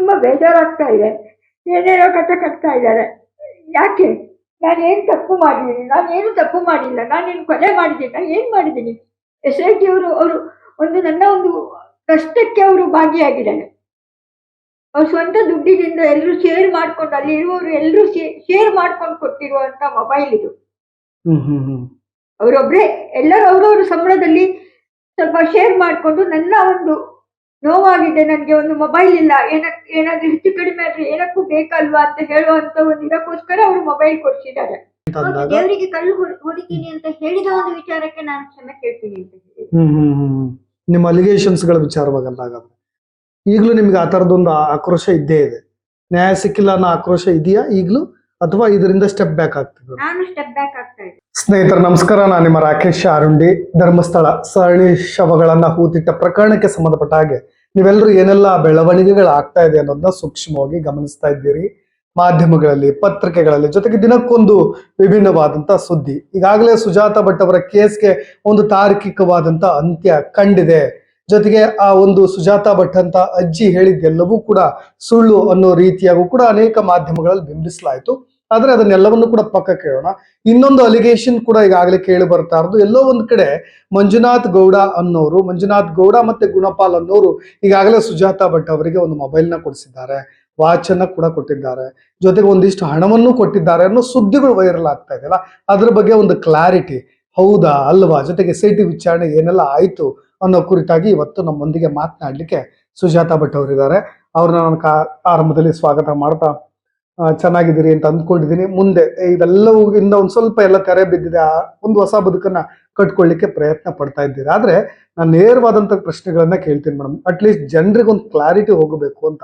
ತುಂಬಾ ಬೇಜಾರಾಗ್ತಾ ಇದೆ. ಏನೇನೋ ಕಥೆ ಕಟ್ತಾ ಇದ್ದಾರೆ. ಯಾಕೆ? ನಾನು ಏನು ತಪ್ಪು ಮಾಡಿದ್ದೀನಿ? ನಾನು ಏನು ತಪ್ಪು ಮಾಡಿಲ್ಲ. ನಾನು ನಾನೇನು ಕೊಲೆ ಮಾಡಿದ್ದೀನಿ? ನಾನು ಏನು ಮಾಡಿದ್ದೀನಿ? ಎಸ್ ಐ ಟಿ ಅವರು ಅವರು ಒಂದು ನನ್ನ ಒಂದು ಕಷ್ಟಕ್ಕೆ ಅವರು ಭಾಗಿಯಾಗಿದ್ದಾರೆ. ಅವ್ರ ಸ್ವಂತ ದುಡ್ಡಿನಿಂದ ಎಲ್ಲರೂ ಶೇರ್ ಮಾಡ್ಕೊಂಡು ಅಲ್ಲಿ ಇರುವವರು ಎಲ್ಲರೂ ಶೇರ್ ಮಾಡ್ಕೊಂಡು ಕೊಟ್ಟಿರುವಂತ ಮೊಬೈಲ್ ಇದು. ಅವರೊಬ್ಬರೇ ಎಲ್ಲರೂ ಅವರವರು ಸಂಬಳದಲ್ಲಿ ಸ್ವಲ್ಪ ಶೇರ್ ಮಾಡಿಕೊಂಡು ನನ್ನ ಒಂದು ನೋವಾಗಿದೆ ನನಗೆ ಒಂದು ಮೊಬೈಲ್ ಇಲ್ಲ. ಏನಕ್ ಏನಾದ್ರೂ ಹೆಚ್ಚು ಕಡಿಮೆ ಆದ್ರೆ ಏನಕ್ಕೂ ಬೇಕಲ್ವಾ ಅಂತ ಹೇಳುವಂತ ಒಂದು ಇದಕ್ಕೋಸ್ಕರ ಅವರು ಮೊಬೈಲ್ ಕೊಡ್ಸಿದ್ದಾರೆ. ದೇವರಿಗೆ ಕಲ್ಲು ಹೊಡ್- ಹೊಡಿತೀನಿ ಅಂತ ಹೇಳಿದ ಒಂದು ವಿಚಾರಕ್ಕೆ ನಾನು ಕ್ಷಮೆ ಕೇಳ್ತೀನಿ ಅಂತ ಹೇಳಿ. ಹ್ಮ್ ಹ್ಮ್ ಹ್ಮ್ ಹ್ಮ್. ನಿಮ್ಮ ಅಲಿಗೇಷನ್ಸ್ಗಳ ವಿಚಾರವಾಗಲ್ಲ ಹಾಗಾದ್ರೆ ಈಗಲೂ ನಿಮ್ಗೆ ಆ ತರದೊಂದು ಆಕ್ರೋಶ ಇದ್ದೇ ಇದೆ. ನ್ಯಾಯ ಸಿಕ್ಕಿಲ್ಲ ಅನ್ನೋ ಆಕ್ರೋಶ ಇದೆಯಾ ಈಗಲೂ? ಅಥವಾ ಇದರಿಂದ ಸ್ಟೆಪ್ ಬ್ಯಾಕ್ ಆಗ್ತದೆ ನಾನು ಸ್ಟೆಪ್ ಬ್ಯಾಕ್ ಆಗ್ತಾ ಇದ್ದೆ ಸ್ನೇಹಿತರೆ ನಮಸ್ಕಾರ. ನಾನು ನಿಮ್ಮ ರಾಕೇಶ್ ಅರುಂಡಿ ಧರ್ಮಸ್ಥಳ ಸರಣಿ ಶವಗಳನ್ನ ಹೂತಿಟ್ಟ ಪ್ರಕರಣಕ್ಕೆ ಸಂಬಂಧಪಟ್ಟ ಹಾಗೆ ನೀವೆಲ್ಲರೂ ಏನೆಲ್ಲ ಬೆಳವಣಿಗೆಗಳು ಆಗ್ತಾ ಇದೆ ಅನ್ನೋದನ್ನ ಸೂಕ್ಷ್ಮವಾಗಿ ಗಮನಿಸ್ತಾ ಇದ್ದೀರಿ. ಮಾಧ್ಯಮಗಳಲ್ಲಿ, ಪತ್ರಿಕೆಗಳಲ್ಲಿ, ಜೊತೆಗೆ ದಿನಕ್ಕೊಂದು ವಿಭಿನ್ನವಾದಂತ ಸುದ್ದಿ. ಈಗಾಗಲೇ ಸುಜಾತ ಭಟ್ ಅವರ ಕೇಸ್ಗೆ ಒಂದು ತಾರ್ಕಿಕವಾದಂತ ಅಂತ್ಯ ಕಂಡಿದೆ. ಜೊತೆಗೆ ಆ ಒಂದು ಸುಜಾತ ಭಟ್ ಅಂತ ಅಜ್ಜಿ ಹೇಳಿದ್ದೆಲ್ಲವೂ ಕೂಡ ಸುಳ್ಳು ಅನ್ನೋ ರೀತಿಯಾಗೂ ಕೂಡ ಅನೇಕ ಮಾಧ್ಯಮಗಳಲ್ಲಿ ಬಿಂಬಿಸಲಾಯಿತು. ಆದ್ರೆ ಅದನ್ನೆಲ್ಲವನ್ನು ಕೂಡ ಪಕ್ಕ ಕೇಳೋಣ ಇನ್ನೊಂದು ಅಲಿಗೇಷನ್ ಕೂಡ ಈಗಾಗಲೇ ಕೇಳಿ ಬರ್ತಾ ಇರೋದು. ಎಲ್ಲೋ ಒಂದ್ ಕಡೆ ಮಂಜುನಾಥ್ ಗೌಡ ಅನ್ನೋರು, ಮಂಜುನಾಥ್ ಗೌಡ ಮತ್ತೆ ಗುಣಪಾಲ್ ಅನ್ನೋರು ಈಗಾಗಲೇ ಸುಜಾತ ಭಟ್ ಅವರಿಗೆ ಒಂದು ಮೊಬೈಲ್ನ ಕೊಡಿಸಿದ್ದಾರೆ. ವಾಚ್ ಅನ್ನ ಕೂಡ ಕೊಟ್ಟಿದ್ದಾರೆ. ಜೊತೆಗೆ ಒಂದಿಷ್ಟು ಹಣವನ್ನು ಕೊಟ್ಟಿದ್ದಾರೆ ಅನ್ನೋ ಸುದ್ದಿಗಳು ವೈರಲ್ ಆಗ್ತಾ ಇದೆಯಲ್ಲ ಅದ್ರ ಬಗ್ಗೆ ಒಂದು ಕ್ಲಾರಿಟಿ ಹೌದಾ? ಅಲ್ವಾ? ಜೊತೆಗೆ ಸಿ ಟಿ ವಿಚಾರಣೆ ಏನೆಲ್ಲ ಆಯಿತು ಅನ್ನೋ ಕುರಿತಾಗಿ ಇವತ್ತು ನಮ್ಮೊಂದಿಗೆ ಮಾತನಾಡಲಿಕ್ಕೆ ಸುಜಾತ ಭಟ್ ಅವರಿದ್ದಾರೆ. ಅವ್ರನ್ನ ನಾನು ಆರಂಭದಲ್ಲಿ ಸ್ವಾಗತ ಮಾಡ್ತಾ ಚೆನ್ನಾಗಿದ್ದೀರಿ ಅಂತ ಅಂದ್ಕೊಂಡಿದ್ದೀನಿ. ಮುಂದೆ ಇದೆಲ್ಲವೂ ಇಂದ ಒಂದು ಸ್ವಲ್ಪ ಎಲ್ಲ ತೆರೆ ಬಿದ್ದಿದೆ. ಆ, ಒಂದು ಹೊಸ ಬದುಕನ್ನ ಕಟ್ಕೊಳ್ಳಿಕ್ಕೆ ಪ್ರಯತ್ನ ಪಡ್ತಾ ಇದ್ದೀರಾ? ಆದ್ರೆ ನಾನು ನೇರವಾದಂತ ಪ್ರಶ್ನೆಗಳನ್ನ ಕೇಳ್ತೀನಿ ಮೇಡಮ್. ಅಟ್ಲೀಸ್ಟ್ ಜನರಿಗೆ ಒಂದು ಕ್ಲಾರಿಟಿ ಹೋಗಬೇಕು ಅಂತ.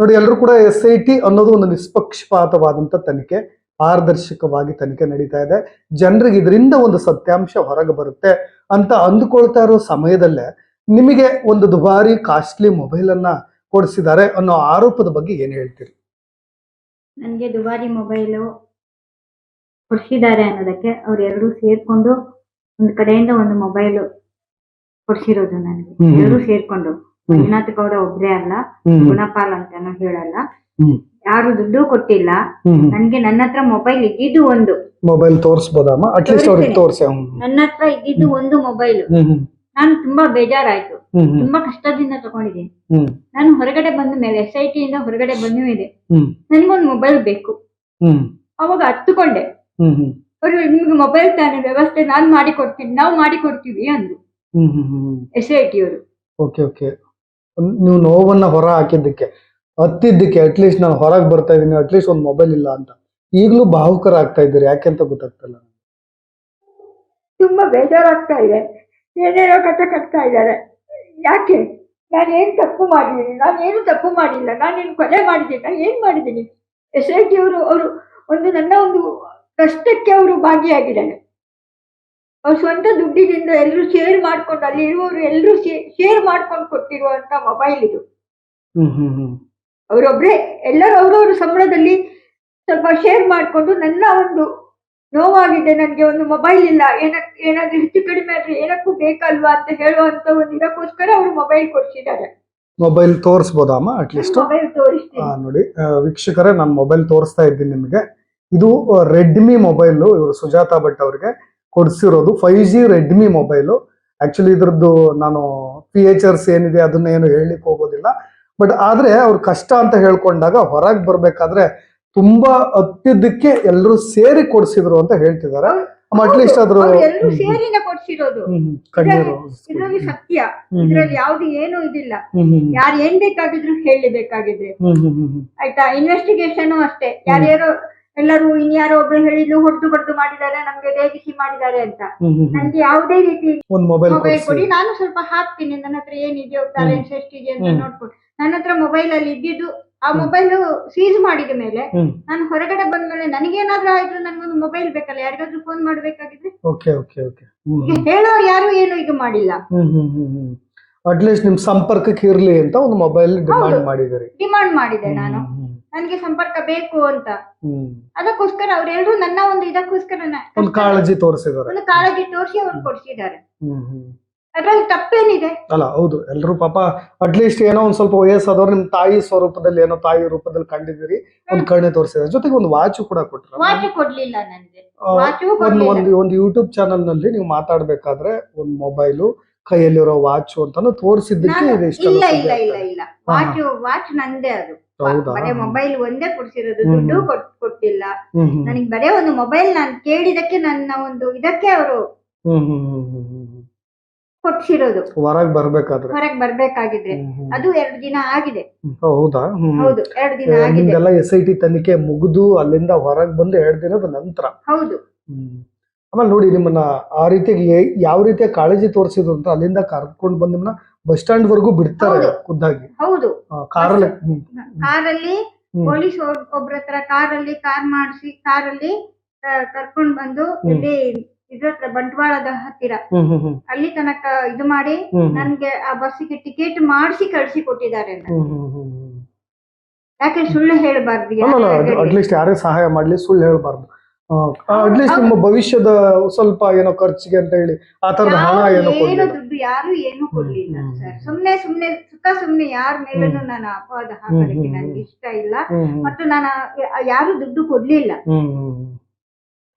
ನೋಡಿ ಎಲ್ಲರೂ ಕೂಡ ಎಸ್ ಐ ಟಿ ಅನ್ನೋದು ಒಂದು ನಿಷ್ಪಕ್ಷಪಾತವಾದಂತ ತನಿಖೆ, ಪಾರದರ್ಶಕವಾಗಿ ತನಿಖೆ ನಡೀತಾ ಇದೆ. ಜನರಿಗೆ ಇದರಿಂದ ಒಂದು ಸತ್ಯಾಂಶ ಹೊರಗೆ ಬರುತ್ತೆ ಅಂತ ಅಂದುಕೊಳ್ತಾ ಇರೋ ಸಮಯದಲ್ಲೇ ನಿಮಗೆ ಒಂದು ದುಬಾರಿ ಕಾಸ್ಟ್ಲಿ ಮೊಬೈಲ್ ಅನ್ನ ಕೊಡಿಸಿದ್ದಾರೆ ಅನ್ನೋ ಆರೋಪದ ಬಗ್ಗೆ ಏನು ಹೇಳ್ತೀರಿ? ನನಗೆ ದುಬಾರಿ ಮೊಬೈಲು ಕೊಡಿಸಿದ್ದಾರೆ ಅನ್ನೋದಕ್ಕೆ ಅವ್ರು ಎರಡೂ ಸೇರ್ಕೊಂಡು ಒಂದು ಕಡೆಯಿಂದ ಒಂದು ಮೊಬೈಲ್ ಕೊಡ್ಸಿರೋದು ನನಗೆ. ಎಲ್ಲರೂ ಸೇರ್ಕೊಂಡು. ಮಂಜುನಾಥ್ ಗೌಡ ಒಬ್ರೇ ಅಲ್ಲ ಗುಣಪಾಲ್ ಅಂತಾನು ಹೇಳಲ್ಲ. ಯಾರು ದುಡ್ಡು ಕೊಟ್ಟಿಲ್ಲ. ನನ್ಗೆ ನನ್ನ ಹತ್ರ ಮೊಬೈಲ್ ಇದ್ದಿದ್ದು ಒಂದು. ಮೊಬೈಲ್ ತೋರಿಸ್ಬೋದಮ್ಮ? ಅಟ್ಲೀಸ್ಟ್ ಅವ್ರಿಗೆ ತೋರಿಸಿ ನನ್ನ ಹತ್ರ ಇದ್ದಿದ್ದು ಒಂದು ಮೊಬೈಲ್ ನಾನು ತುಂಬಾ ಬೇಜಾರಾಯ್ತು. ತುಂಬಾ ಕಷ್ಟದಿಂದ ತಗೊಂಡಿದ್ದೀನಿ. ನಾನು ಹೊರಗಡೆ ಬಂದ ಮೇಲೆ ಎಸ್ ಐ ಟಿ ಇಂದ ಹೊರಗಡೆ ಬಂದ ಮೇಲೆ ನನಗೊಂದು ಮೊಬೈಲ್ ಬೇಕು. ಅವಾಗ ಹತ್ತುಕೊಂಡೆ ಅವರು ನಿಮ್ಗೆ ಮೊಬೈಲ್ ತಾನೆ ವ್ಯವಸ್ಥೆ ನಾನು ಮಾಡಿ ಕೊಡ್ತೀನಿ ನಾವು ಮಾಡಿ ಕೊಡ್ತೀವಿ ಅಂದ್ರು ಎಸ್ ಐ ಟಿ ಅವರು ಓಕೆ ಓಕೆ. ನೀವು ನೋವನ್ನ ಹೊರ ಹಾಕಿದ್ದಕ್ಕೆ ಹತ್ತಿದ್ದಕ್ಕೆ ಅಟ್ಲೀಸ್ಟ್ ನಾನು ಹೊರಗೆ ಬರ್ತಾ ಇದ್ದೀನಿ ಅಟ್ಲೀಸ್ಟ್ ಒಂದು ಮೊಬೈಲ್ ಇಲ್ಲ ಅಂತ. ಈಗಲೂ ಭಾವುಕರಾಗ್ತಾ ಇದ್ದೀರಿ ಯಾಕೆ ಅಂತ ಗೊತ್ತಾಗ್ತಲ್ಲ ತುಂಬಾ ಬೇಜಾರಾಗ್ತಾ ಇದೆ. ಏನೇನೋ ಕಥ ಕಟ್ತಾ ಇದ್ದಾರೆ. ಯಾಕೆ? ನಾನು ಏನು ತಪ್ಪು ಮಾಡಿದ್ದೀನಿ ನಾನು ಏನು ತಪ್ಪು ಮಾಡಿಲ್ಲ? ನಾನೇನು ಕೊಲೆ ಮಾಡಿದ್ದೀನಿ ನಾನು ಏನು ಮಾಡಿದ್ದೀನಿ ಎಸ್ ಐ ಟಿ ಅವರು ಅವರು ಒಂದು ನನ್ನ ಒಂದು ಕಷ್ಟಕ್ಕೆ ಅವರು ಭಾಗಿಯಾಗಿದ್ದಾರೆ. ಅವ್ರ ಸ್ವಂತ ದುಡ್ಡಿನಿಂದ ಎಲ್ಲರೂ ಶೇರ್ ಮಾಡ್ಕೊಂಡು ಅಲ್ಲಿ ಇರುವವರು ಎಲ್ಲರೂ ಶೇರ್ ಮಾಡ್ಕೊಂಡು ಕೊಟ್ಟಿರುವಂತ ಮೊಬೈಲ್ ಇದು. ಅವರೊಬ್ಬರೇ ಎಲ್ಲರೂ ಅವರವ್ರ ಸಂಬಳದಲ್ಲಿ ಸ್ವಲ್ಪ ಶೇರ್ ಮಾಡಿಕೊಂಡು ನನ್ನ ಒಂದು ನೋವಾಗಿದೆ ನನಗೆ ಒಂದು ಮೊಬೈಲ್ ಇಲ್ಲ. ಏನಕ್ ಏನಾದ್ರೂ ಹೆಚ್ಚು ಕಡಿಮೆ ಆದ್ರೆ ಏನಕ್ಕೂ ಬೇಕಲ್ವಾ ಅಂತ ಹೇಳುವಂತ ಒಂದು ಇದಕ್ಕೋಸ್ಕರ ಅವರು ಮೊಬೈಲ್ ಕೊಡ್ಸಿದ್ದಾರೆ. ಮೊಬೈಲ್ ತೋರಿಸ್ಬೋದಮ್ಮ ಅಟ್ಲೀಸ್ಟ್ ಮೊಬೈಲ್ ತೋರಿಸ್ತೀನಿ. ನೋಡಿ ವೀಕ್ಷಕರೇ ನಾನು ಮೊಬೈಲ್ ತೋರಿಸ್ತಾ ಇದ್ದೀನಿ ನಿಮಗೆ. ಇದು ರೆಡ್ಮಿ ಮೊಬೈಲ್ ಇವರು ಸುಜಾತಾ ಭಟ್ ಅವ್ರಿಗೆ ಕೊಡಿಸಿರೋದು. Five G Redmi mobile actually ಇದ್ರದ್ದು ನಾನು ಫೀಚರ್ಸ್ ಏನಿದೆ ಅದನ್ನ ಏನು ಹೇಳಲಿಕ್ಕೆ ಹೋಗೋದಿಲ್ಲ. ಬಟ್ ಆದ್ರೆ ಅವ್ರು ಕಷ್ಟ ಅಂತ ಹೇಳ್ಕೊಂಡಾಗ ಹೊರಗೆ ಬರ್ಬೇಕಾದ್ರೆ ತುಂಬಾ ಹತ್ತಿದ್ದಕ್ಕೆ ಎಲ್ಲರೂ ಸೇರಿ ಕೊಡಿಸಿದ್ರು ಅಂತ ಹೇಳ್ತಿದ್ದಾರೆ ಅಟ್ಲೀಸ್ಟ್ ಅದ್ರ ಎಲ್ಲರೂ ಸೇರಿನ ಕೊಡ್ಸಿರೋದು. ಇದ್ರಲ್ಲಿ ಸತ್ಯ. ಇದ್ರಲ್ಲಿ ಯಾವ್ದು ಏನು ಇದಿಲ್ಲ. ಯಾರು ಏನ್ ಬೇಕಾಗಿದ್ರು ಹೇಳಿ ಹ್ಮ್. ಆಯ್ತಾ? ಇನ್ವೆಸ್ಟಿಗೇಷನ್ ಅಷ್ಟೇ. ಯಾರ್ಯಾರು ಎಲ್ಲರೂ ಇನ್ಯಾರೋ ಒಬ್ರು ಹೇಳಿದ್ರು ಹೊಡೆದು ಬಡ್ದು ಮಾಡಿದ್ದಾರೆ ನಮ್ಗೆ ರೇಗಿಸಿ ಮಾಡಿದ್ದಾರೆ ಅಂತ. ನನ್ಗೆ ಯಾವುದೇ ರೀತಿ ಮೊಬೈಲ್ ಕೊಡಿ. ನಾನು ಸ್ವಲ್ಪ ಹಾಕ್ತೀನಿ. ನನ್ನ ಹತ್ರ ಏನಿದೆಯೋ ಬ್ಯಾಲೆನ್ಸ್ ಎಷ್ಟಿದೆ ಅಂತ. ನೋಡ್ಕೊಂಡು. ನನ್ನ ಹತ್ರ ಮೊಬೈಲ್ ಅಲ್ಲಿ ಇದ್ದಿದ್ದು ಆ ಮೊಬೈಲ್ ಸೀಸ್ ಮಾಡಿದ ಮೇಲೆ ಹ್ಮ್. ನಾನು ಹೊರಗಡೆ ಬಂದ್ಮೇಲೆ ನನಗೇನಾದ್ರೂ ಆಯ್ತು ನನ್ಗೊಂದು ಮೊಬೈಲ್ ಬೇಕಲ್ಲ ಯಾರಿಗಾದ್ರೂ ಫೋನ್ ಮಾಡ್ಬೇಕಾಗಿದ್ರೆ? ಓಕೆ ಓಕೆ ಓಕೆ ಹ್ಮ್ ಈಗ ಹೇಳೋರು ಯಾರು ಏನು ಇದು ಮಾಡಿಲ್ಲ. ಹ್ಮ್ ಹ್ಮ್ ಹ್ಮ್ ಹ್ಮ್. ಅಟ್ಲೀಸ್ಟ್ ನಿಮ್ ಸಂಪರ್ಕಕ್ಕೆ ಇರ್ಲಿ ಅಂತ ಒಂದು ಮೊಬೈಲ್ ಡಿಮಾಂಡ್ ಹೌದು. ಮಾಡಿದಿರಿ ಡಿಮಾಂಡ್ ಮಾಡಿದೆ ನಾನು. ನನಗೆ ಸಂಪರ್ಕ ಬೇಕು ಅಂತ. ಹ್ಮ್. ಅದಕ್ಕೋಸ್ಕರ ಅವ್ರೆಲ್ರೂ ನನ್ನ ಒಂದು ಇದಕ್ಕೋಸ್ಕರ ನ- ಒಂದ್ ಕಾಳಜಿ ತೋರಿಸಿದಾರೆ ಒಂದು ಕಾಳಜಿ ತೋರಿಸಿ ಅವ್ರು ಕೊಡ್ಸಿದ್ದಾರೆ. ಹ್ಮ್ ಹ್ಮ್. ಅದ್ರಲ್ಲಿ ತಪ್ಪೇನಿದೆ? ಅಲ್ಲ ಹೌದು. ಎಲ್ರು ಪಾಪ ಅಟ್ಲೀಸ್ಟ್ ಏನೋ ಒಂದ್ ಸ್ವಲ್ಪ ವಯಸ್ಸಾದವ್ರು ನಿಮ್ ತಾಯಿ ಸ್ವರೂಪದಲ್ಲಿ ಏನೋ ತಾಯಿ ರೂಪದಲ್ಲಿ ಕಂಡಿದ್ದೀರಿ. ಒಂದ್ ಕಣ್ಣೆ ತೋರಿಸಿದ್ರೆ ಜೊತೆಗೆ ಒಂದು ವಾಚ್ ಕೂಡ ಕೊಟ್ಟರು ವಾಚ್ ಕೊಡ್ಲಿಲ್ಲ ನನ್ಗೆ ವಾಚು ಒಂದು ಒಂದು ಒಂದು ಯೂಟ್ಯೂಬ್ ಚಾನಲ್ನಲ್ಲಿ ನೀವು ಮಾತಾಡ್ಬೇಕಾದ್ರೆ ಒಂದ್ ಮೊಬೈಲು ಕೈಯಲ್ಲಿರೋ ವಾಚ್ ಅಂತಾನು ತೋರಿಸಿದ್ದಕ್ಕೆ ಇದೆ ಇಷ್ಟ ಇಲ್ಲ ಇಲ್ಲ ಇಲ್ಲ. ಇಲ್ಲ. ವಾಚ್ ವಾಚ್ ನಂದೇ ಅದು. ಹೌದಾ? ಬರೇ ಮೊಬೈಲ್ ಒಂದೇ ಕೊಡ್ಸಿರೋದು ಹ್ಮ್. ದುಡ್ಡು ಕೊಟ್- ಕೊಟ್ಟಿಲ್ಲ. ಹ್ಮ್ ಹ್ಮ್. ನನಗೆ ಬರೇ ಒಂದು ಮೊಬೈಲ್ ನಾನು ಕೇಳಿದಕ್ಕೆ ನನ್ನ ಒಂದು ಇದಕ್ಕೆ ಅವರು ಹ್ಮ್ ಹ್ಮ್ ಹ್ಮ್ ಹ್ಮ್. ಹ್ಮ್ ಹೊರಗೆ ಬರ್ಬೇಕಾದ್ರೆ ಹೊರಗೆ ಬರ್ಬೇಕಾಗಿದ್ರೆ. ಅದು ಎರಡು ದಿನ ಆಗಿದೆ. ಹೌದಾ ಹೌದು ಎರಡು ದಿನ ಆಗಿದೆ ಎಸ್ ಐ ಟಿ ತನಿಖೆ ಮುಗಿದು ಅಲ್ಲಿಂದ ಹೊರಗೆ ಬಂದು ಎರಡು ದಿನದ ನಂತರ ಹೌದು. ಆಮೇಲೆ ನೋಡಿ ನಿಮ್ಮನ್ನ ಆ ರೀತಿ ಯಾವ ರೀತಿಯ ಕಾಳಜಿ ತೋರಿಸಿದ್ರು ಅಂತ ಅಲ್ಲಿಂದ ಕರ್ಕೊಂಡು ಬಂದು ನಿಮ್ಮನ್ನ ಬಸ್ ಸ್ಟ್ಯಾಂಡ್ ವರೆಗೂ ಬಿಡ್ತಾರೆ. ಖುದ್ದಾಗಿ ಹೌದು ಕಾರಲ್ಲಿ ಕಾರಲ್ಲಿ. ಪೊಲೀಸ್ ಒಬ್ಬರ ಹತ್ರ ಕಾರಲ್ಲಿ ಕಾರ್ ಮಾಡಿಸಿ ಕಾರಲ್ಲಿ ಕರ್ಕೊಂಡು ಬಂದು. ಇಲ್ಲಿ ಇದ್ರ ಬಂಟ್ವಾಳದ ಹತ್ತಿರ. ಅಲ್ಲಿ ತನಕ ಇದು ಮಾಡಿ ನನ್ಗೆ ಆ ಬಸ್ಸಿಗೆ ಟಿಕೆಟ್ ಮಾಡಿಸಿ ಕಳ್ಸಿ ಕೊಟ್ಟಿದ್ದಾರೆ. ಯಾಕೆ ಸುಳ್ಳು ಹೇಳ್ಬಾರ್ದು ಅಟ್ಲೀಸ್ಟ್ ಯಾರೇ ಸಹಾಯ ಮಾಡ್ಲಿ ಸುಳ್ಳು ಹೇಳಬಾರ್ದು. ಅಟ್ಲೀಸ್ಟ್ ನಿಮ್ಮ ಭವಿಷ್ಯದ ಸ್ವಲ್ಪ ಏನೋ ಖರ್ಚಿಗೆ ಅಂತ ಹೇಳಿ ಆ ತರದ ಹಣ ಯಾರು ಏನೋ ದುಡ್ಡು ಯಾರು ಏನು ಕೊಡ್ಲಿಲ್ಲ ಸರ್. ಸುಮ್ನೆ ಸುಮ್ನೆ ಸುತ್ತ ಸುಮ್ನೆ ಯಾರ ಮೇಲೂ ನಾನು ಅಪವಾದ ಹಾಕೋದಕ್ಕೆ. ನನ್ಗೆ ಇಷ್ಟ ಇಲ್ಲ. ಮತ್ತು ನಾನು ಯಾರು ದುಡ್ಡು ಕೊಡ್ಲಿಲ್ಲ.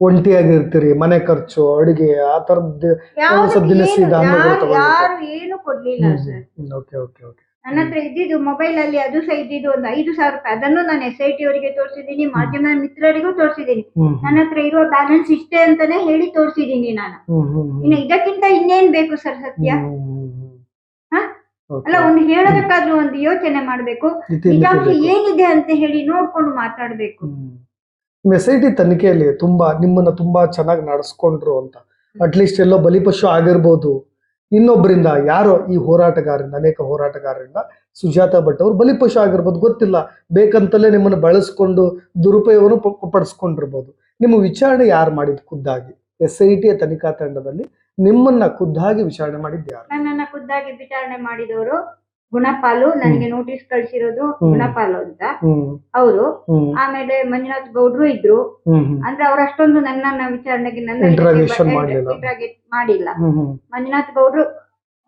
ಒಂಟಿಯಾಗಿರ್ತೀರಿ ಮನೆ ಖರ್ಚು ಅಡುಗೆ ಆ ತರದ್ದು ಯಾವ್ದಕ್ಕೆ ದಿನಸಿ ಏನು- ಧಾನ್ಯಗಳು ಯಾರು- ಏನು ಕೊಡ್ಲಿಲ್ಲ ಸರ್. ಓಕೆ ಓಕೆ ಓಕೆ ನನ್ನ ಹತ್ರ ಇದ್ದಿದ್ದು ಮೊಬೈಲ್ ಅಲ್ಲಿ ಅದು ಸಹ ಇದ್ದಿದ್ದು ಒಂದು ಐದು ಸಾವಿರ ರೂಪಾಯಿ. ಅದನ್ನು ನಾನು ಎಸ್ ಐ ಟಿ ಅವರಿಗೆ ತೋರಿಸಿದ್ದೀನಿ ಮಾಧ್ಯಮ ಮಿತ್ರರಿಗೂ ತೋರಿಸಿದ್ದೀನಿ. ಹ್ಮ್ ನನ್ನ ಹತ್ರ ಇರುವ ಬ್ಯಾಲೆನ್ಸ್ ಇಷ್ಟೇ ಅಂತಾನೆ ಹೇಳಿ ತೋರಿಸಿದ್ದೀನಿ ನಾನು. ಹ್ಮ್ ಹ್ಮ್ ಹ್ಮ್. ಇನ್ನು ಇದಕ್ಕಿಂತ ಇನ್ನೇನ್ ಬೇಕು ಸರ್ ಸತ್ಯ. ಹ? ಅಲ್ಲ ಒಂದು ಹೇಳೋದಕ್ಕಾದ್ರೂ ಒಂದು ಯೋಚನೆ ಮಾಡ್ಬೇಕು. ನಿಜಾಂಶ ಏನಿದೆ ಅಂತ ಹೇಳಿ ನೋಡ್ಕೊಂಡು ಮಾತಾಡ್ಬೇಕು. ಎಸ್ ಐ ಟಿ ತನಿಖೆಯಲ್ಲಿ ತುಂಬಾ ನಿಮ್ಮನ್ನ ತುಂಬಾ ಚೆನ್ನಾಗಿ ನಡೆಸ್ಕೊಂಡ್ರು ಅಂತ. ಅಟ್ಲೀಸ್ಟ್ ಎಲ್ಲೋ ಬಲಿಪಶು ಆಗಿರ್ಬೋದು. ಇನ್ನೊಬ್ಬರಿಂದ ಯಾರೋ ಈ ಹೋರಾಟಗಾರರಿಂದ ಅನೇಕ ಹೋರಾಟಗಾರರಿಂದ ಸುಜಾತ ಭಟ್ ಅವರು ಬಲಿಪಶು ಆಗಿರ್ಬೋದು ಗೊತ್ತಿಲ್ಲ. ಬೇಕಂತಲೇ ನಿಮ್ಮನ್ನು ಬಳಸ್ಕೊಂಡು ದುರುಪಯೋಗನು ಪಡಿಸ್ಕೊಂಡಿರ್ಬೋದು. ನಿಮ್ಮ ವಿಚಾರಣೆ ಯಾರು ಮಾಡಿದ್ ಖುದ್ದಾಗಿ? ಎಸ್ ಐ ಟಿಯ ತನಿಖಾ ತಂಡದಲ್ಲಿ ನಿಮ್ಮನ್ನ ಖುದ್ದಾಗಿ ವಿಚಾರಣೆ ಮಾಡಿದ್ದು ಯಾರು? ನನ್ನನ್ನ ಖುದ್ದಾಗಿ ವಿಚಾರಣೆ ಮಾಡಿದವರು ಗುಣಪಾಲು ನನಗೆ ನೋಟಿಸ್ ಕಳ್ಸಿರೋದು ಗುಣಪಾಲು ಅಂತ. ಅವರು ಆಮೇಲೆ ಮಂಜುನಾಥ್ ಗೌಡ್ರು ಇದ್ರು. ಅಂದ್ರೆ ಅವ್ರು ಅಷ್ಟೊಂದು ನನ್ನ ವಿಚಾರಣೆಗೆ ನನ್ನ ಮಾಡಿಲ್ಲ. ಮಂಜುನಾಥ್ ಗೌಡ್ರು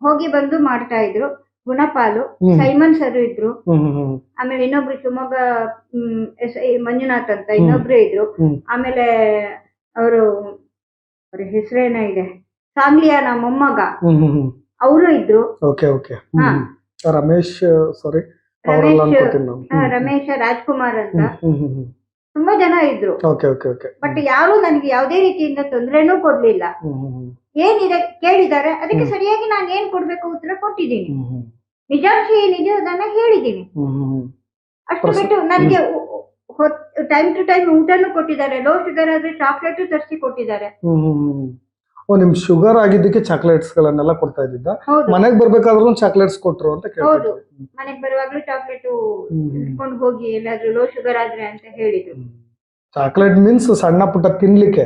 ಹೋಗಿ ಬಂದು ಮಾಡ್ತಾ ಇದ್ರು. ಗುಣಪಾಲು. ಸೈಮನ್ ಸರ್ ಇದ್ರು. ಆಮೇಲೆ ಇನ್ನೊಬ್ರು ಶಿವಮೊಗ್ಗ ಎಸ್ ಐ ಮಂಜುನಾಥ್ ಅಂತ ಇನ್ನೊಬ್ರು ಇದ್ರು. ಆಮೇಲೆ ಅವರು ಅವ್ರ ಹೆಸರೇನ ಇದೆ? ಸಾಂಗ್ಲಿಯ ನಮ್ಮ ಮೊಮ್ಮಗ ಅವರು ಇದ್ರು. ಓಕೆ ಓಕೆ ಹಾ. ರಮೇಶ್ ಸಾರಿ ಅವರೆಲ್ಲ ರಮೇಶ್ ಅನ್ಕೋತೀನಿ ನಾನು. ಆ, ರಮೇಶ ರಾಜ್ಕುಮಾರ್ ಅಂತ. ತುಂಬಾ ಜನ ಇದ್ರು. Okay okay okay. ಬಟ್ ಯಾರು ನನಗೆ ಯಾವುದೇ ರೀತಿಯಿಂದ ತೊಂದರೆನೂ ಕೊಡ್ಲಿಲ್ಲ. ಏನಿದೆ ಕೇಳಿದ್ದಾರೆ ಅದಕ್ಕೆ ಹ್ಮ್. ಸರಿಯಾಗಿ ನಾನು ಏನ್ ಕೊಡ್ಬೇಕು ಉತ್ತರ ಕೊಟ್ಟಿದ್ದೀನಿ. ನಿಜಾಂಶ ಏನಿದೆ ಅದನ್ನ ಹೇಳಿದ್ದೀನಿ. ಅಷ್ಟು ಬಿಟ್ಟು ನನಗೆ ಟೈಮ್ ಟು ಟೈಮ್ ಊಟನೂ ಕೊಟ್ಟಿದ್ದಾರೆ. ಲೋ ಶುಗರ್ ಆದ್ರೆ ಚಾಕ್ಲೇಟ್ ತರಿಸಿ ಕೊಟ್ಟಿದ್ದಾರೆ. ಓ ನಿಮ್ ಶುಗರ್ ಆಗಿದ್ದಕ್ಕೆ ಚಾಕ್ಲೇಟ್ಸ್ ಗಳನ್ನೆಲ್ಲ ಕೊಡ್ತಾ ಇದ್ದಿದ್ದ. ಹೌದು. ಮನೆಗ್ ಬರ್ಬೇಕಾದ್ರೂ ಚಾಕ್ಲೇಟ್ಸ್ ಕೊಟ್ರು ಅಂತ ಕೇಳ್ತಿದ್ವಿ ಮನೆಗ್ ಬರುವಾಗ್ಲೂ ಚಾಕ್ಲೇಟ್. ಇಟ್ಕೊಂಡು ಹೋಗಿ ಎಲ್ಲಾದ್ರೂ ಲೋ ಶುಗರ್ ಆದ್ರೆ ಅಂತ ಹೇಳಿದ್ರು. ಚಾಕ್ಲೇಟ್ ಮೀನ್ಸ್ ಸಣ್ಣ ಪುಟ್ಟ ತಿನ್ಲಿಕ್ಕೆ.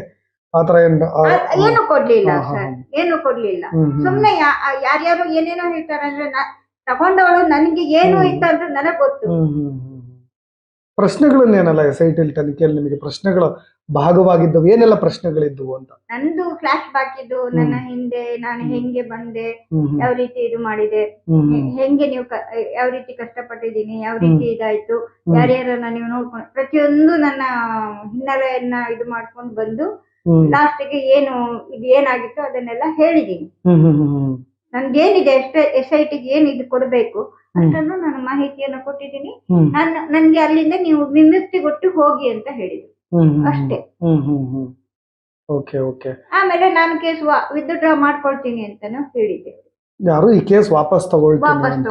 ಆತರ ಏನ್ ಆ, ಏನು ಕೊಡ್ಲಿಲ್ಲ ಹಾ, ಹಾ, ಸರ್. ಏನು ಕೊಡ್ಲಿಲ್ಲ. ಹ್ಮ್ ಹ್ಮ್. ಸುಮ್ನೆ ಯಾ- ಯಾರ್ಯಾರು ಏನೇನೋ ಹೇಳ್ತಾರೆ ಅಂದ್ರೆ ನಾ- ತಗೊಂಡವಳು ನನಗೆ ಏನು ಹ್ಮ್. ಇತ್ತು ಅಂತ ನನಗ್ ಗೊತ್ತು. ಹ್ಮ್ ಹ್ಮ್ ಹ್ಮ್ ಹ್ಮ್. ಪ್ರಶ್ನೆಗಳನ್ನೇನಲ್ಲ ಎಸ್ ಐ ಟಿ ತನಿಖೆಯಲ್ಲಿ ನಿಮಗೆ ಪ್ರಶ್ನೆಗಳ ಭಾಗವಾಗಿದ್ದವು ಏನೆಲ್ಲ ಪ್ರಶ್ನೆಗಳಿದ್ದವು ಅಂತ ನಂದು ಫ್ಲಾಶ್ ಬ್ಯಾಕ್ ಇದು ನನ್ನ ಹಿಂದೆ ನಾನು ಹೆಂಗೆ ಬಂದೆ. ಯಾವ ರೀತಿ ಇದು ಮಾಡಿದೆ. ಹೆಂಗೆ ನೀವು ಯಾವ ರೀತಿ ಕಷ್ಟಪಟ್ಟಿದ್ದೀನಿ ಯಾವ ರೀತಿ ಇದಾಯ್ತು. ಯಾರ್ಯಾರನ್ನ ನೀವು ನೋಡ್ಕೊಂಡು ಪ್ರತಿಯೊಂದು ನನ್ನ ಹಿನ್ನೆಲೆಯನ್ನ ಇದು ಮಾಡ್ಕೊಂಡು ಬಂದು ಲಾಸ್ಟ್ ಲಾಸ್ಟಿಗೆ ಏನು ಇದು ಏನಾಗಿತ್ತು ಅದನ್ನೆಲ್ಲ ಹೇಳಿದೀನಿ ಏನಿದೆ. ನನ್ಗೇನಿದೆ ಎಷ್ಟೇ ಎಸ್ ಐ ಟಿಗೆ ಏನು ಇದು ಕೊಡಬೇಕು ಅಷ್ಟನ್ನು ನಾನು ಮಾಹಿತಿಯನ್ನು ಕೊಟ್ಟಿದ್ದೀನಿ. ನನ್ನ ನನ್ಗೆ ಅಲ್ಲಿಂದ ನೀವು ವಿಮುಕ್ತಿ ಕೊಟ್ಟು ಹೋಗಿ ಅಂತ ಹೇಳಿದ್ರು. ಅಷ್ಟೇ. Okay okay. ಆಮೇಲೆ ನಾನು ಕೇಸ್ ವಿತ್ಡ್ರಾ ಮಾಡ್ಕೊಳ್ತೀನಿ ಅಂತಾನು ಹೇಳಿದ್ದೆ. ಯಾರು ಈ ಕೇಸ್ ವಾಪಸ್ ತಗೊಳ್ತೀನಿ ಅಂತ?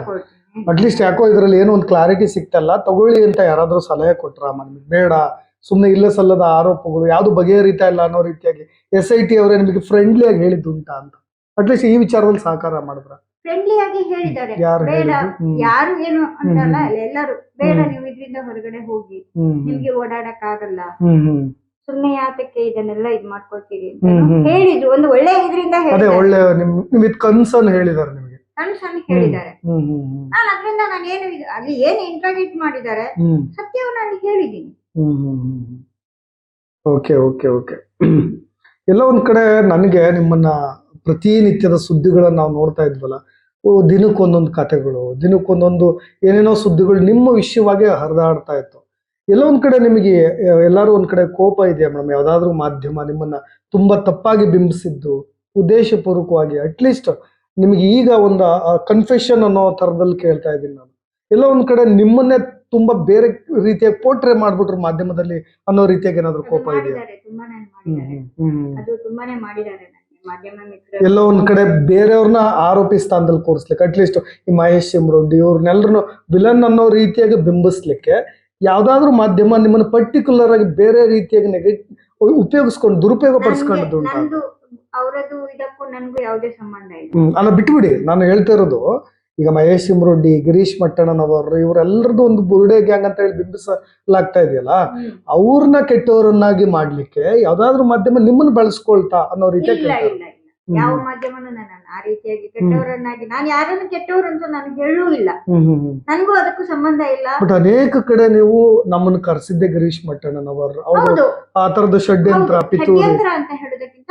ಅಟ್ಲೀಸ್ಟ್ ಯಾಕೋ ಇದ್ರಲ್ಲಿ ಏನೋ ಒಂದು ಕ್ಲಾರಿಟಿ ಸಿಕ್ತಲ್ಲ ತಗೊಳ್ಳಿ ಅಂತ ಯಾರಾದ್ರೂ ಸಲಹೆ ಕೊಟ್ರ ನಿಮ್ಗೆ ಬೇಡ. ಸುಮ್ಮನೆ ಇಲ್ಲ ಸಲ್ಲದ ಆರೋಪಗಳು ಯಾವುದು ಬಗೆಹರಿತಾ ಇಲ್ಲ ಅನ್ನೋ ರೀತಿಯಾಗಿ ಎಸ್ ಐ ಟಿ ಅವರೇ ನಿಮಗೆ ಫ್ರೆಂಡ್ಲಿ ಆಗಿ ಹೇಳಿದ್ದು ಉಂಟಾ ಅಂತ ಅಟ್ಲೀಸ್ಟ್ ಈ ವಿಚಾರದಲ್ಲಿ ಸಹಕಾರ ಮಾಡಿದ್ರ. ಫ್ರೆಂಡ್ಲಿ ಆಗಿ ಹೇಳಿದ್ದಾರೆ. ಬೇಡ. ಯಾರು ಏನು ಅಂತಲ್ಲ ಅಲ್ಲ ಎಲ್ಲರೂ ಬೇಡ. ನೀವು ಇದರಿಂದ ಹೊರಗಡೆ ಹೋಗಿ. ನಿಮ್ಗೆ ಓಡಾಡಕ್ ಆಗಲ್ಲ ಸುಮ್ನೆ ಯಾತಕ್ಕೆ ಇದನ್ನೆಲ್ಲ ಇದ್ ಮಾಡ್ಕೊಳ್ತೀರಿ ಅಂತ. ಹೇಳಿದ್ರು. ಒಂದು ಒಳ್ಳೆ ಇದರಿಂದ ಅದೇ ಹೇಳಿದ್ದಾರೆ. ಒಳ್ಳೆ ನಿಮ್ ವಿತ್ ಕನ್ಸನ್ ಹೇಳಿದಾರೆ ನಿಮಗೆ. ಕನ್ಸನ್ ಹೇಳಿದ್ದಾರೆ. ನಾನು ಅದರಿಂದ ನಾನು ಏನು ಅಲ್ಲಿ ಏನು ಇಂಟ್ರಾಗೇಟ್ ಮಾಡಿದ್ದಾರೆ ಸತ್ಯವನ್ನ ಅಲ್ಲಿ ಹೇಳಿದ್ದೀನಿ. Okay okay okay. ಎಲ್ಲ ಒಂದ್ ಕಡೆ ನನಗೆ ನಿಮ್ಮನ್ನ ಪ್ರತಿನಿತ್ಯದ ಸುದ್ದಿಗಳನ್ನ ನಾವು ನೋಡ್ತಾ ಇದ್ವಲ್ಲ ದಿನಕ್ಕೊಂದೊಂದು ಕಥೆಗಳು ದಿನಕ್ಕೊಂದೊಂದು ಏನೇನೋ ಸುದ್ದಿಗಳು ನಿಮ್ಮ ವಿಷಯವಾಗಿ ಹರಿದಾಡ್ತಾ ಇತ್ತು. ಎಲ್ಲೋ ಒಂದ್ ಕಡೆ ನಿಮಗೆ ಎಲ್ಲರೂ ಒಂದ್ ಕಡೆ ಕೋಪ ಇದೆಯಾ ಮೇಡಮ್? ಯಾವ್ದಾದ್ರು ಮಾಧ್ಯಮ ನಿಮ್ಮನ್ನ ತುಂಬಾ ತಪ್ಪಾಗಿ ಬಿಂಬಿಸಿದ್ದು ಉದ್ದೇಶಪೂರ್ವಕವಾಗಿ ಅಟ್ಲೀಸ್ಟ್ ನಿಮಗೆ ಈಗ ಒಂದು ಕನ್ಫೆಷನ್ ಅನ್ನೋ ತರದಲ್ಲಿ ಕೇಳ್ತಾ ಇದ್ದೀನಿ ನಾನು. ಎಲ್ಲೋ ಒಂದ್ ಕಡೆ ನಿಮ್ಮನ್ನೇ ತುಂಬಾ ಬೇರೆ ರೀತಿಯ ಪೋಟ್ರೆ ಮಾಡ್ಬಿಟ್ರು ಮಾಧ್ಯಮದಲ್ಲಿ ಅನ್ನೋ ರೀತಿಯಾಗಿ ಏನಾದ್ರು ಕೋಪ ಇದೆಯಾ? ಹ್ಮ್ ಹ್ಮ್ ಹ್ಮ್. ಎಲ್ಲೋ ಒಂದ್ ಕಡೆ ಬೇರೆಯವ್ರನ್ನ ಆರೋಪಿ ಸ್ಥಾನದಲ್ಲಿ ಕೂರಿಸ್ಲಿಕ್ಕೆ ಅಟ್ಲೀಸ್ಟ್ ಈ ಮಹೇಶ್ ಸಿಮ್ರೊಡ್ಡಿ ಇವ್ರನ್ನೆಲ್ಲರನ್ನು ವಿಲನ್ ಅನ್ನೋ ರೀತಿಯಾಗಿ ಬಿಂಬಿಸ್ಲಿಕ್ಕೆ ಯಾವ್ದಾದ್ರು ಮಾಧ್ಯಮ ನಿಮ್ಮನ್ನ ಪರ್ಟಿಕ್ಯುಲರ್ ಆಗಿ ಬೇರೆ ರೀತಿಯಾಗಿ ನೆಗೆಟಿವ್ ಉಪಯೋಗಿಸ್ಕೊಂಡು ದುರುಪಯೋಗ ಪಡಿಸ್ಕೊಂಡದ್ದು ನಂದು ಅವರದು ಇದಕ್ಕೂ ನನಗೂ ಯಾವುದೇ ಸಂಬಂಧ ಇಲ್ಲ. ಅಲ್ಲ ಬಿಟ್ಬಿಡಿ ನಾನು ಹೇಳ್ತಾ ಇರೋದು ಈಗ ಮಹೇಶ್ ಸಿಮ್ರೊಡ್ಡಿ ಗಿರೀಶ್ ಮಟ್ಟಣ್ಣನವರು ಇವರೆಲ್ಲರದ್ದು ಒಂದು ಬುರುಡೆ ಗ್ಯಾಂಗ್ ಅಂತ ಹೇಳಿ ಬಿಂಬಿಸಲಾಗ್ತಾ ಇದೆಯಲ್ಲ. ಅವ್ರನ್ನ ಕೆಟ್ಟವರನ್ನಾಗಿ ಮಾಡ್ಲಿಕ್ಕೆ ಯಾವ್ದಾದ್ರು ಮಾಧ್ಯಮ ನಿಮ್ಮನ್ನ ಬಳಸ್ಕೊಳ್ತಾ ಅನ್ನೋ ಇಲ್ಲ ಯಾವ ಮಾಧ್ಯಮನು ನಾನು ಆ ರೀತಿಯಾಗಿ ಕೆಟ್ಟವರನ್ನಾಗಿ ನಾನು ಯಾರನ್ನು ಕೆಟ್ಟವರು ಅಂತ ನನಗೆ ಹೇಳೂ ಇಲ್ಲ. ನನಗೂ ಅದಕ್ಕೂ ಸಂಬಂಧ ಇಲ್ಲ. ಬಟ್ ಅನೇಕ ಕಡೆ ನೀವು ನಮ್ಮನ್ನ ಕರೆಸಿದ್ದೆ ಗಿರೀಶ್ ಮಟ್ಟಣ್ಣನವರು. ಆ ತರದ ಷಡ್ಯಂತ್ರ. ಪಿತೂರಿ. ಅಂತ ಹೇಳೋದಕ್ಕಿಂತ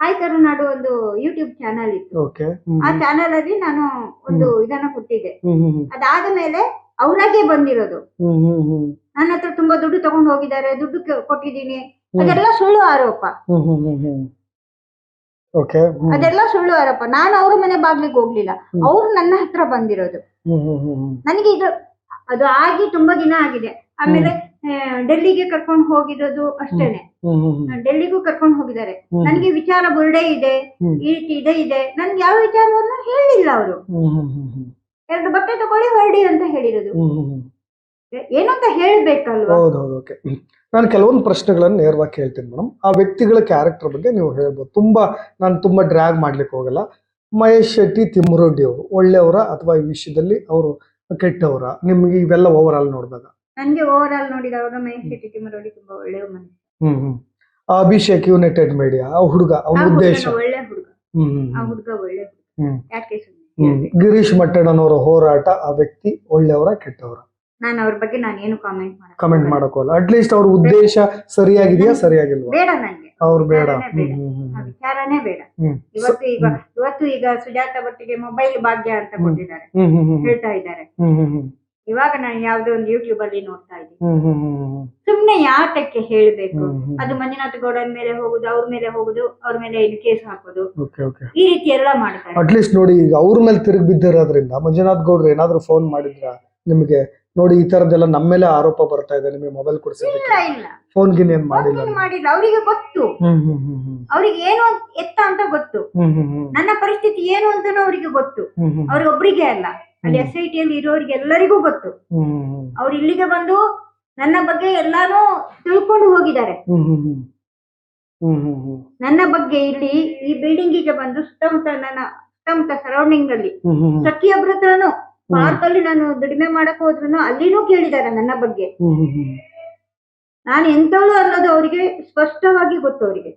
ಹಾಯ್ ಕರುನಾಡು ಒಂದು ಯೂಟ್ಯೂಬ್ ಚಾನಲ್ ಇತ್ತು. ಓಕೆ ಆ ಚಾನಲ್ ಅಲ್ಲಿ ನಾನು ಒಂದು ಇದನ್ನ ಕೊಟ್ಟಿದ್ದೆ. ಅದಾದ ಮೇಲೆ ಅವರಾಗೆ ಬಂದಿರೋದು. ನನ್ನ ಹತ್ರ ತುಂಬಾ ದುಡ್ಡು ತಗೊಂಡು ಹೋಗಿದ್ದಾರೆ ದುಡ್ಡು ಕೊಟ್ಟಿದ್ದೀನಿ. ಅದೆಲ್ಲ ಸುಳ್ಳು ಆರೋಪ. ಅದೆಲ್ಲ ಸುಳ್ಳು ಆರೋಪ. ನಾನು ಅವ್ರ ಮನೆ ಬಾಗ್ಲಿಗೆ ಹೋಗ್ಲಿಲ್ಲ. ಅವ್ರು ನನ್ನ ಹತ್ರ ಬಂದಿರೋದು. ನನಗೆ ಇದು ಅದು ಆಗಿ ತುಂಬಾ ದಿನ ಆಗಿದೆ. ಆಮೇಲೆ ಡೆಲ್ಲಿಗೆ ಕರ್ಕೊಂಡು ಹೋಗಿರೋದು ಅಷ್ಟೇನೆ. ಡೆಲ್ಲಿಗೂ ಕರ್ಕೊಂಡು ಹೋಗಿದ್ದಾರೆ. ನನ್ಗೆ ವಿಚಾರ ಬುರ್ಡೆ ಇದೆ. ಈ ರೀತಿ ಇದೆ ಇದೆ. ನನ್ಗೆ ಯಾವ ವಿಚಾರವನ್ನು ಹೇಳಿಲ್ಲ ಅವರು. ಎರಡು ಬಟ್ಟೆ ತಗೊಳ್ಳಿ ಹೊರಡಿ ಅಂತ ಹೇಳಿರೋದು. ಏನಂತ ಹೇಳ್ಬೇಕಲ್ವಾ? ಓಕೆ. ನಾನು ಕೆಲವೊಂದು ಪ್ರಶ್ನೆಗಳನ್ನು ನೇರವಾಗಿ ಕೇಳ್ತೀನಿ ಮೇಡಮ್. ಆ ವ್ಯಕ್ತಿಗಳ ಕ್ಯಾರೆಕ್ಟರ್ ಬಗ್ಗೆ ನೀವು ಹೇಳ್ಬೋದು. ತುಂಬಾ ನಾನು ತುಂಬಾ ಡ್ರ್ಯಾಗ್ ಮಾಡ್ಲಿಕ್ಕೆ ಹೋಗಲ್ಲ. ಮಹೇಶ್ ಶೆಟ್ಟಿ ತಿಮ್ಮರೊಡ್ಡಿ ಅವರು ಒಳ್ಳೆಯವರ ಅಥವಾ ಈ ವಿಷಯದಲ್ಲಿ ಅವರು ಕೆಟ್ಟವರ? ನಿಮ್ಗೆ ಇವೆಲ್ಲ ಓವರ್ ಆಲ್ ನೋಡಿದಾಗ. ನನ್ಗೆ ಓವರ್ ಆಲ್ ನೋಡಿದವಾಗ ಮಹೇಶ್ ಶೆಟ್ಟಿ ತಿಮ್ಮರೋಡಿ ತುಂಬಾ ಒಳ್ಳೆಯ ಮನುಷ್ಯ ಹ್ಮ್ ಹ್ಮ್. ಆ ಅಭಿಷೇಕ್ ಯುನೈಟೆಡ್ ಮೀಡಿಯಾ ಆ ಹುಡುಗ ಅವನ ಉದ್ದೇಶ. ಒಳ್ಳೆ ಹುಡುಗ. ಆ. ಹುಡುಗ ಒಳ್ಳೆ ಹುಡುಗ. ಯಾಕೆ ಸುಮ್ಮನೆ ಗಿರೀಶ್ ಮಟ್ಟಣ್ಣನವರ ಹೋರಾಟ ಆ ವ್ಯಕ್ತಿ ಒಳ್ಳೆಯವರ ಕೆಟ್ಟವರ? ನಾನು ಅವ್ರ ಬಗ್ಗೆ ನಾನು ಏನು ಕಾಮೆಂಟ್ ಮಾಡಲ್ಲ ಕಮೆಂಟ್ ಅಟ್ ಲೀಸ್ಟ್ ಅವ್ರ ಉದ್ದೇಶ ಸರಿಯಾಗಿದೆಯಾ ಸರಿಯಾಗಿಲ್ವಾ? ಬೇಡ ನನಗೆ ಅವ್ರು ಬೇಡ. ಆ ವಿಚಾರನೇ ಬೇಡ. ಇವತ್ತು ಈಗ ಇವತ್ತು ಈಗ ಸುಜಾತ ಭಟ್ಟಿಗೆ ಮೊಬೈಲ್ ಭಾಗ್ಯ ಅಂತ ಕೊಟ್ಟಿದ್ದಾರೆ. ಹೇಳ್ತಾ ಇದ್ದಾರೆ. ಇವಾಗ ನಾನು ಯಾವ್ದೋ ಒಂದು ಯೂಟ್ಯೂಬ್ ಅಲ್ಲಿ ನೋಡ್ತಾ ಇದ್ದೀನಿ. ಹ್ಮ್ ಹ್ಮ್ ಹ್ಮ್ ಹ್ಮ್ ಸುಮ್ನೆ ಯಾತಕ್ಕೆ ಹೇಳ್ಬೇಕು? ಹ್ಮ್ ಹ್ಮ್ ಅದು ಮಂಜುನಾಥ್ ಗೌಡನ್ ಮೇಲೆ ಹೋಗುದು ಅವ್ರ ಮೇಲೆ ಹೋಗುದು ಅವ್ರ ಮೇಲೆ ಇದು ಕೇಸ್ ಹಾಕೋದು? Okay okay. ಈ ರೀತಿ ಎಲ್ಲ ಮಾಡ್ತಾರೆ. ಅಟ್ಲೀಸ್ಟ್ ನೋಡಿ ಈಗ ಅವ್ರ ಮೇಲೆ ತಿರುಗಿ ಬಿದ್ದಿರೋದ್ರಿಂದ ಮಂಜುನಾಥ್ ಗೌಡ್ರು ಏನಾದ್ರು ಫೋನ್ ಮಾಡಿದ್ರ ನಿಮಗೆ ನೋಡಿ ಈ ತರದ್ದೆಲ್ಲ ನಮ್ಮ ಮೇಲೆ ಆರೋಪ ಬರ್ತಾ ಇದೆ ನಿಮಗೆ ಮೊಬೈಲ್ ಇಲ್ಲ ಕೊಡ್ಸಿದ್ದಕ್ಕೆ ಇಲ್ಲ. ಫೋನ್ ಗಿನ್ ಏನ್ ಮಾಡಿಲ್ಲ ಮಾಡಿಲ್ಲ. ಅವರಿಗೆ ಗೊತ್ತು. ಹ್ಮ್ ಹ್ಮ್ ಹ್ಮ್ ಹ್ಮ್ ಅವ್ರಿಗೆ ಏನು ಅಂತ- ಎತ್ತ ಅಂತ ಗೊತ್ತು. ಹ್ಮ್ ಹ್ಮ್ ಹ್ಮ್. ನನ್ನ ಪರಿಸ್ಥಿತಿ ಏನು ಅಂತಾನು ಅವರಿಗೆ ಗೊತ್ತು. ಹ್ಮ್ ಹ್ಮ್ ಅವ್ರಿಗೊಬ್ರಿಗೆ ಅಲ್ಲ. ಅಲ್ಲಿ ಎಸ್ ಐ ಟಿಯಲ್ಲಿ ಇರೋರಿಗೆ ಎಲ್ಲರಿಗೂ ಗೊತ್ತು. ಅವ್ರು ಇಲ್ಲಿಗೆ ಬಂದು ನನ್ನ ಬಗ್ಗೆ ಎಲ್ಲಾನು ತಿಳ್ಕೊಂಡು ಹೋಗಿದ್ದಾರೆ. ನನ್ನ ಬಗ್ಗೆ ಇಲ್ಲಿ ಈ ಬಿಲ್ಡಿಂಗಿಗೆ ಬಂದು ಸುತ್ತಮುತ್ತ ನನ್ನ ಸುತ್ತಮುತ್ತ ಸರೌಂಡಿಂಗ್ ಅಲ್ಲಿ ಪ್ರತಿಯೊಬ್ಬರ ಹತ್ರನು ಪಾರ್ಕ್ ಅಲ್ಲಿ ನಾನು ದುಡಿಮೆ ಮಾಡಕ್ ಹೋದ್ರು ಅಲ್ಲಿನೂ ಕೇಳಿದ್ದಾರೆ ನನ್ನ ಬಗ್ಗೆ. ನಾನು ಎಂತವಳು ಅನ್ನೋದು ಅವರಿಗೆ ಸ್ಪಷ್ಟವಾಗಿ ಗೊತ್ತು ಅವರಿಗೆ.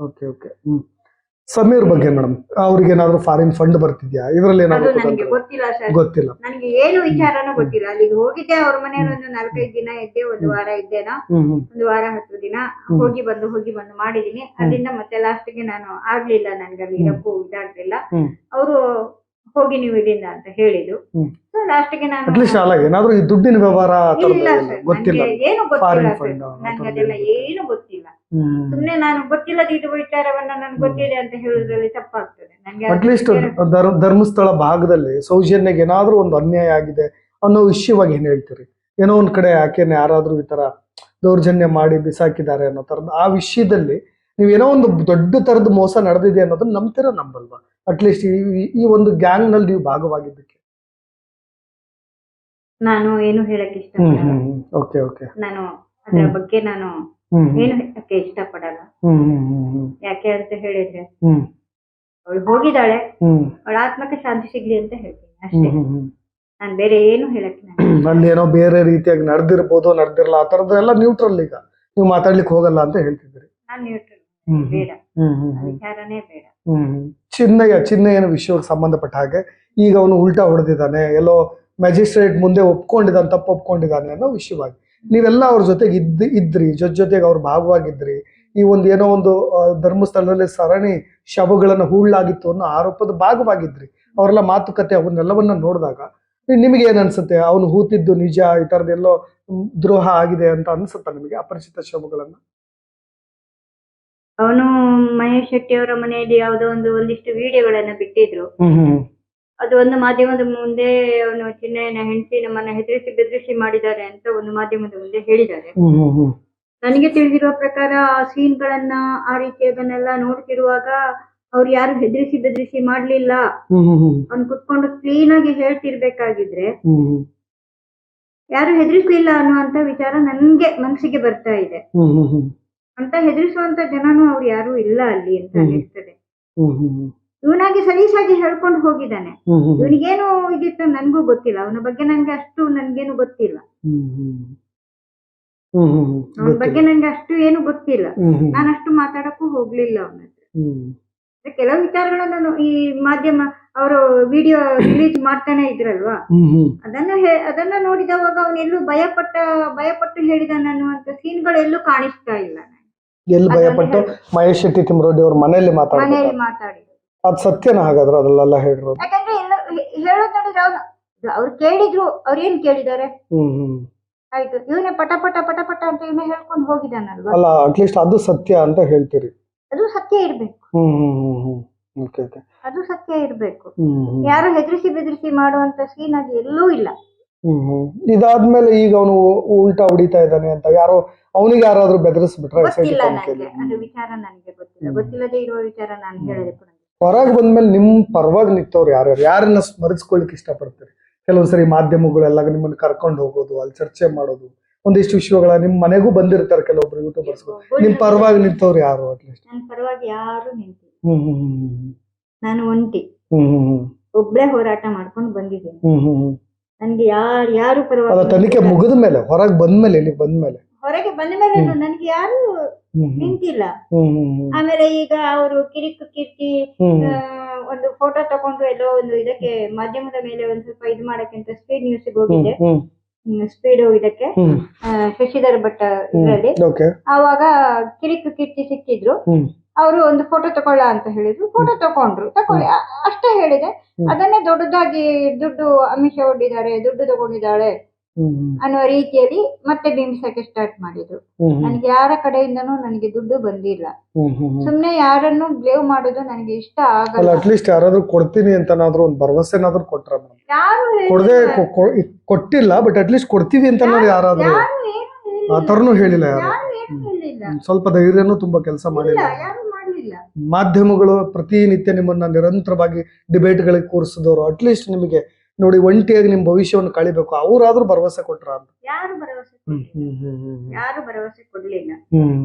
ಓಕೆ ಓಕೆ ಸಮೀರ್ ಬಗ್ಗೆ ಮೇಡಮ್ ಅವ್ರಿಗೆ ಏನಾದ್ರು ಫಾರಿನ್ ಫಂಡ್ ಬರ್ತಿದ್ಯಾ? ಇದ್ರಲ್ಲಿ ಅದು ಏನಾದ್ರು ನನಗೆ ಗೊತ್ತಿಲ್ಲ ಸರ್. ಗೊತ್ತಿಲ್ಲ. ನನಗೆ ಏನು ವಿಚಾರನೂ ಗೊತ್ತಿಲ್ಲ. ಅಲ್ಲಿಗೆ ಹೋಗಿದ್ದೆ ಅವ್ರ ಮನೆಯಲ್ಲಿ ಒಂದು ನಾಲ್ಕೈದು ದಿನ ಇದ್ದೆ ಒಂದು ವಾರ ಇದ್ದೇನಾ? ಹ್ಮ್ ಹ್ಮ್. ಒಂದು ವಾರ ಹತ್ತು ದಿನ ಹೋಗಿ ಬಂದು ಹೋಗಿ ಬಂದು ಮಾಡಿದೀನಿ ಅಲ್ಲಿಂದ ಮತ್ತೆ ಲಾಸ್ಟ್ಗೆ ನಾನು ಆಗ್ಲಿಲ್ಲ ನನ್ಗೆ ಅಲ್ಲಿ ಇರಕ್ಕೂ ಇದಾಗ್ಲಿಲ್ಲ. ಹ್ಮ್. ಅವರು ಹೋಗಿ ನೀವು ಇಲ್ಲಿಂದ ಅಂತ ಹೇಳಿದ್ರು. ಹ್ಮ್. ಸೊ ಲಾಸ್ಟ್ಗೆ ನಾನು ಅಟ್ಲೀಸ್ಟ್ ಅಲ್ಲ ಏನಾದ್ರು ಈ ದುಡ್ಡಿನ ವ್ಯವಹಾರ ಆ ಥರದ್ದು ಇಲ್ಲ ಏನು ಸರ್. ಗೊತ್ತಿಲ್ಲ. ನನಗೆ ಏನು Foreign ಗೊತ್ತಿಲ್ಲ ಫಂಡ್ ನನ್ಗೆ ಅದೆಲ್ಲ ಏನು ಗೊತ್ತಿಲ್ಲ. ಸುಮ್ನೆ ನಾನು ಗೊತ್ತಿಲ್ಲದ ಇದು ವಿಚಾರವನ್ನ ನನ್ಗೆ ಗೊತ್ತಿದೆ ಅಂತ ಹೇಳುದ್ರಲ್ಲಿ ತಪ್ಪಾಗ್ತದೆ. ನನ್ಗೆ ಅಟ್ಲೀಸ್ಟ್ ಧರ್ಮಸ್ಥಳ ಭಾಗದಲ್ಲಿ ಸೌಜನ್ಯಗೆ ಏನಾದ್ರೂ ಒಂದು ಅನ್ಯಾಯ ಆಗಿದೆ ಅನ್ನೋ ವಿಷಯವಾಗಿ ಏನ್ ಹೇಳ್ತೀರಿ? ಏನೋ ಒಂದ್ ಕಡೆ ಆಕೆನ ಯಾರಾದ್ರೂ ಈ ತರ ದೌರ್ಜನ್ಯ ಮಾಡಿ ಬಿಸಾಕಿದ್ದಾರೆ ಅನ್ನೋ ತರದ ಆ ವಿಷಯದಲ್ಲಿ ನೀವು ಏನೋ ಒಂದು ದೊಡ್ಡ ತರದ ಮೋಸ ನಡೆದಿದೆ ಅನ್ನೋದನ್ನ ನಂಬ್ತೀರಾ ನಂಬಲ್ವಾ? ಅಟ್ಲೀಸ್ಟ್ ಈ ಈ ಒಂದು ಗ್ಯಾಂಗ್ನಲ್ಲಿ ನೀವು ಭಾಗವಾಗಿದ್ದಕ್ಕೆ. ನಾನು ಏನು ಹೇಳಕ್ ಇಷ್ಟ ಓಕೆ ಓಕೆ ನಾನು ಅದರ. ಬಗ್ಗೆ ನಾನು ಏನು ಹ್ಮ್ ಹ್ಮ್ ಹ್ಮ್ ಯಾಕೆ ಅಂತ ಹೇಳಿದ್ರೆ ಅವಳು ಹೋಗಿದ್ದಾಳೆ. ಅವಳ ಆತ್ಮಕ್ಕೆ ಶಾಂತಿ ಸಿಗ್ಲಿ ಅಂತ ಹೇಳ್ತೀನಿ ಅಷ್ಟೇ. ನಾನು ಬೇರೆ ಏನು ಹೇಳಕ್ಕೆ ಹ್ಮ್. ಬೇರೆ ರೀತಿಯಾಗಿ ನಡೆದಿರ್ಬೋದು ನಡೆದಿರಲ್ಲ ಆ ತರದ್ದೆಲ್ಲ ನ್ಯೂಟ್ರಲ್ ಈಗ. ನೀವು ಮಾತಾಡ್ಲಿಕ್ಕೆ ಹೋಗಲ್ಲ ಅಂತ ಹೇಳ್ತಿದ್ರಿ ನಾನು ನ್ಯೂಟ್ರಲ್ ಬೇಡ. ವಿಚಾರನೇ ಬೇಡ. ಚಿನ್ನಯ್ಯ ಚಿನ್ನಯ್ಯನ ವಿಷಯಕ್ಕೆ ಸಂಬಂಧಪಟ್ಟ ಹಾಗೆ ಈಗ ಅವನು ಉಲ್ಟಾ ಹೊಡೆದಿದ್ದಾನೆ ಎಲ್ಲೋ ಮ್ಯಾಜಿಸ್ಟ್ರೇಟ್ ಮುಂದೆ ಒಪ್ಕೊಂಡಿದ್ದಾನೆ ತಪ್ಪು ಒಪ್ಕೊಂಡಿದ್ದಾನೆ ಅನ್ನೋ ವಿಷಯವಾಗಿ. ನೀವೆಲ್ಲ ಅವ್ರ ಜೊತೆಗೆ ಇದ್ ಇದ್ರಿ ಜೊತೆ ಜೊತೆಗೆ ಅವ್ರ ಭಾಗವಾಗಿದ್ರಿ. ಈ ಒಂದು ಏನೋ ಒಂದು ಧರ್ಮಸ್ಥಳದಲ್ಲಿ ಸರಣಿ ಶವಗಳನ್ನು ಹೂಳಾಗಿತ್ತು ಅನ್ನೋ ಆರೋಪದ ಭಾಗವಾಗಿದ್ರಿ. ಅವರೆಲ್ಲ ಮಾತುಕತೆ ಅವನ್ನೆಲ್ಲವನ್ನ ನೋಡಿದಾಗ ನಿಮಗೆ ಏನ್ ಅನ್ಸುತ್ತೆ? ಅವನು ಹೂತಿದ್ದು ನಿಜ ಈ ತರದೆಲ್ಲೋ ದ್ರೋಹ ಆಗಿದೆ ಅಂತ ಅನ್ಸುತ್ತಾ ನಿಮಗೆ ಅಪರಿಚಿತ ಶವಗಳನ್ನ? ಅವನು ಮಹೇಶ್ ಶೆಟ್ಟಿ ಅವರ ಮನೆಯಲ್ಲಿ ಯಾವುದೋ ಒಂದು ಒಂದಿಷ್ಟು ವಿಡಿಯೋಗಳನ್ನ ಬಿಟ್ಟಿದ್ರು. ಅದು ಒಂದು ಮಾಧ್ಯಮದ ಮುಂದೆ ಅವನು ಚಿನ್ನಯ್ಯನ ಹೆಂಡತಿ ನಮ್ಮನ್ನ ಹೆದರಿಸಿ ಬೆದರಿಸಿ ಮಾಡಿದ್ದಾರೆ ಅಂತ ಒಂದು ಮಾಧ್ಯಮದ ಮುಂದೆ ಹೇಳಿದ್ದಾರೆ. ನನಗೆ ತಿಳಿದಿರುವ ಪ್ರಕಾರ ಆ ಸೀನ್ಗಳನ್ನ ಆ ರೀತಿಯದನ್ನೆಲ್ಲ ನೋಡ್ತಿರುವಾಗ ಅವ್ರು ಯಾರು ಹೆದರಿಸಿ ಬೆದರಿಸಿ ಮಾಡ್ಲಿಲ್ಲ ಅವ್ನು ಕುತ್ಕೊಂಡು ಕ್ಲೀನ್ ಆಗಿ ಹೇಳ್ತಿರ್ಬೇಕಾಗಿದ್ರೆ ಯಾರು ಹೆದರಿಸ್ಲಿಲ್ಲ ಅನ್ನುವಂತ ವಿಚಾರ ನನ್ಗೆ ಮನಸ್ಸಿಗೆ ಬರ್ತಾ ಇದೆ. ಅಂತ ಹೆದರಿಸುವಂತ ಜನನು ಅವ್ರು ಯಾರು ಇಲ್ಲ ಅಲ್ಲಿ ಅಂತ ಅನ್ನಿಸ್ತದೆ ಅನಿಸ್ತದೆ ಇವನಾಗಿ ಸಲೀಸಾಗಿ ಹೇಳ್ಕೊಂಡು ಹೋಗಿದ್ದಾನೆ. ಇವನಿಗೇನು ಇದಿತ್ತು ನನ್ಗೂ ಗೊತ್ತಿಲ್ಲ. ಅವನ ಬಗ್ಗೆ ನನ್ಗೆ ಅಷ್ಟು ನನ್ಗೇನು ಗೊತ್ತಿಲ್ಲ. ಅವನ ಬಗ್ಗೆ ನನ್ಗೆ ಅಷ್ಟು ಏನು ಗೊತ್ತಿಲ್ಲ. ನಾನು ಅಷ್ಟು ಮಾತಾಡಕ್ಕೂ ಹೋಗ್ಲಿಲ್ಲ ಅವನ ಹತ್ರ. ಕೆಲವು ವಿಚಾರಗಳನ್ನ ನಾನು ಈ ಮಾಧ್ಯಮ ಅವರು ವಿಡಿಯೋ ರಿಲೀಸ್ ಮಾಡ್ತಾನೆ ಇದ್ರಲ್ವಾ? ಅದನ್ನ ಅದನ್ನ ನೋಡಿದವಾಗ ಅವನೆಲ್ಲೂ ಭಯಪಟ್ಟ ಭಯಪಟ್ಟು ಹೇಳಿದಾನ ಅನ್ನುವಂತ ಸೀನ್ಗಳೆಲ್ಲೂ ಕಾಣಿಸ್ತಾ ಇಲ್ಲ. ಎಲ್ಲಿ ಭಯಪಟ್ಟು? ಮಹೇಶ್ ಶೆಟ್ಟಿ ತಿಮ್ಮರೋಡಿ ಅವ್ರ ಮನೆಯಲ್ಲಿ ಮಾತಾಡ್ತಾರೆ ಮನೆಯಲ್ಲಿ ಮಾತಾಡಿದ್ರು ಅದ್ ಸತ್ಯನ ಹಾಗಾದ್ರೆ ಅದಲ್ಲೆಲ್ಲ ಹೇಳಿರೋದು. ಯಾಕಂದ್ರೆ ಎಲ್ಲ ಹೇ- ಹೇಳೋದ್ ನೋಡಿದ್ರೆ ಅವ್ನು ಅವ್ರು ಕೇಳಿದ್ರು ಅವ್ರು ಏನ್ ಕೇಳಿದ್ದಾರೆ? ಹ್ಮ್ ಹ್ಮ್. ಆಯ್ತು ಇವನೇ ಪಟ ಪಟ ಪಟ ಪಟ ಅಂತ ಇವನೇ ಹೇಳ್ಕೊಂಡು ಹೋಗಿದಾನಲ್ವಾ ಅಲ್ಲ ಅಟ್ಲೀಸ್ಟ್ ಅದು ಸತ್ಯ ಅಂತ ಹೇಳ್ತೀರಿ. ಅದು ಸತ್ಯ ಇರ್ಬೇಕು. ಹ್ಮ್ ಹ್ಮ್ ಹ್ಮ್ ಹ್ಮ್. ಓಕೆ ಓಕೆ ಅದು ಸತ್ಯ ಇರ್ಬೇಕು. ಹ್ಮ್ ಹ್ಮ್. ಯಾರು ಹೆದರಿಸಿ ಬೆದರಿಸಿ ಮಾಡುವಂತ ಸೀನ್ ಅದು ಎಲ್ಲೂ ಇಲ್ಲ. ಹ್ಮ್ ಹ್ಮ್. ಇದಾದ್ಮೇಲೆ ಈಗ ಅವನು ಉಲ್ಟಾ ಹೊಡಿತಾ ಇದ್ದಾನೆ ಅಂತ ಯಾರೋ ಅವನಿಗೆ ಯಾರಾದ್ರೂ ಬೆದರಿಸ್ಬಿಟ್ರೆ ಗೊತ್ತಿಲ್ಲ ನನಗೆ ಅದು ವಿಚಾರ ನನಗೆ ಗೊತ್ತಿಲ್ಲ. ಗೊತ್ತಿಲ್ಲದೆ ಇರುವ ವಿಚಾರ ನಾನು ಹೇಳಿದೆ ಹೊರಗೆ ಬಂದ್ಮೇಲೆ ನಿಮ್ ಪರವಾಗಿ ನಿಂತವ್ರು ಯಾರ್ಯಾರು? ಯಾರನ್ನ ಸ್ಮರಿಸ್ಕೊಳ್ಲಿಕ್ಕೆ ಇಷ್ಟಪಡ್ತಾರೆ? ಕೆಲವು ಸರಿ ಮಾಧ್ಯಮಗಳೆಲ್ಲ ನಿಮ್ಮನ್ನ ಕರ್ಕೊಂಡು ಹೋಗೋದು ಅಲ್ಲಿ ಚರ್ಚೆ ಮಾಡೋದು ಒಂದಿಷ್ಟು ವಿಷಯಗಳ ನಿಮ್ ಮನೆಗೂ ಬಂದಿರ್ತಾರೆ ಕೆಲವೊಬ್ರು ಯೂಟ್ಯೂಬರ್ಸ್ ನಿಮ್ ಪರವಾಗಿ ನಿಂತವ್ರು ಯಾರು ಅಟ್ಲೀಸ್ಟ್ ನನ್ನ ಪರವಾಗಿ ಯಾರು ನಿಂತಿಲ್ಲ. ಹ್ಮ್ ಹ್ಮ್ ಹ್ಮ್ ನಾನು ಒಂಟಿ. ಹ್ಮ್ ಹ್ಮ್ ಹ್ಮ್. ಒಬ್ಳೆ ಹೋರಾಟ ಮಾಡ್ಕೊಂಡು ಬಂದಿದ್ದೀನಿ. ಹ್ಮ್ ಹ್ಮ್ ಹ್ಮ್. ನನ್ಗೆ ಯಾರು ಯಾರು ಅದ ಪರವಾಗಿ ತನಿಖೆ. ಮುಗಿದ ಮೇಲೆ ಹೊರಗೆ ಬಂದ್ಮೇಲೆ ಇಲ್ಲಿಗೆ ಬಂದ್ಮೇಲೆ. ಹೊರಗೆ ಬಂದ ಮೇಲೆ ನನ್ಗೆ ಯಾರು ನಿಂತಿಲ್ಲ. ಆಮೇಲೆ ಈಗ ಅವರು ಕಿರಿಕ್ ಕಿರ್ತಿ ಆ, ಒಂದು ಫೋಟೋ ತಗೊಂಡು ಎಲ್ಲೋ ಒಂದು ಇದಕ್ಕೆ ಮಾಧ್ಯಮದ ಮೇಲೆ ಒಂದ್ ಸ್ವಲ್ಪ ಇದು ಮಾಡಕ್ಕೆ ಅಂತ ಸ್ಪೀಡ್ ನ್ಯೂಸ್ ಹೋಗಿದ್ದೆ. ಸ್ಪೀಡ್ ಇದಕ್ಕೆ. ಶಶಿಧರ್ ಭಟ್ ಇದರಲ್ಲಿ. ಅವಾಗ ಆವಾಗ ಕಿರಿಕು ಕಿರ್ತಿ ಸಿಕ್ಕಿದ್ರು. ಅವರು ಒಂದು ಫೋಟೋ ತಗೊಳ್ಳ ಅಂತ ಹೇಳಿದ್ರು. ಫೋಟೋ ತಗೊಂಡ್ರು ತಕೊಳ್ಳಿ ಅಷ್ಟೇ ಹೇಳಿದೆ. ಅದನ್ನೇ ದೊಡ್ಡದಾಗಿ ದುಡ್ಡು ಅಮಿಷ ಒಡ್ಡಿದ್ದಾರೆ ದುಡ್ಡು ತಗೊಂಡಿದ್ದಾಳೆ ಅನ್ನೋ ರೀತಿಯಲ್ಲಿ ಮತ್ತೆ ಬಿಂಬಿಸಕ್ಕೆ ಸ್ಟಾರ್ಟ್ ಮಾಡಿದ್ರು. ನನಗೆ ಯಾರ ಕಡೆಯಿಂದನೂ ನನಗೆ ದುಡ್ಡು ಬಂದಿಲ್ಲ. ಸುಮ್ಮನೆ ಸುಮ್ನೆ ಯಾರನ್ನು ಬ್ಲೇವ್ ಮಾಡೋದು ನನಗೆ ಇಷ್ಟ ಆಗಲ್ಲ. ಅಟ್ಲೀಸ್ಟ್ ಯಾರಾದ್ರೂ ಕೊಡ್ತೀನಿ ಅಂತನಾದ್ರೂ ಒಂದು ಭರವಸೆನಾದ್ರೂ ಕೊಟ್ರ ಮೇಡಮ್ ಯಾರು ಕೊಡದೆ. ಕೊಟ್ಟಿಲ್ಲ ಬಟ್ ಅಟ್ಲೀಸ್ಟ್ ಕೊಡ್ತೀವಿ ಅಂತ ಯಾರಾದ್ರೂ. ಆ ತರನು ಹೇಳಿಲ್ಲ ಯಾರು. ಸ್ವಲ್ಪ ಧೈರ್ಯನೂ ತುಂಬಾ ಕೆಲಸ ಮಾಡಿಲ್ಲ. ಮಾಧ್ಯಮಗಳು ಪ್ರತಿನಿತ್ಯ ನಿಮ್ಮನ್ನ ನಿರಂತರವಾಗಿ ಡಿಬೇಟ್ಗಳಿಗೆ ಕೂರಿಸಿದವರು ಅಟ್ಲೀಸ್ಟ್ ನಿಮಗೆ ನೋಡಿ ಒಂಟಿಯಾಗಿ ನಿಮ್ ಭವಿಷ್ಯವನ್ನು ಕಳಿಬೇಕು. ಅವರಾದ್ರೂ ಭರವಸೆ ಕೊಟ್ರ ಅಂತ. ಯಾರು ಭರವಸೆ ಹ್ಮ್ ಹ್ಮ್ ಹ್ಮ್ ಹ್ಮ್ ಯಾರು ಭರವಸೆ ಕೊಡ್ಲಿಲ್ಲ? ಹ್ಮ್.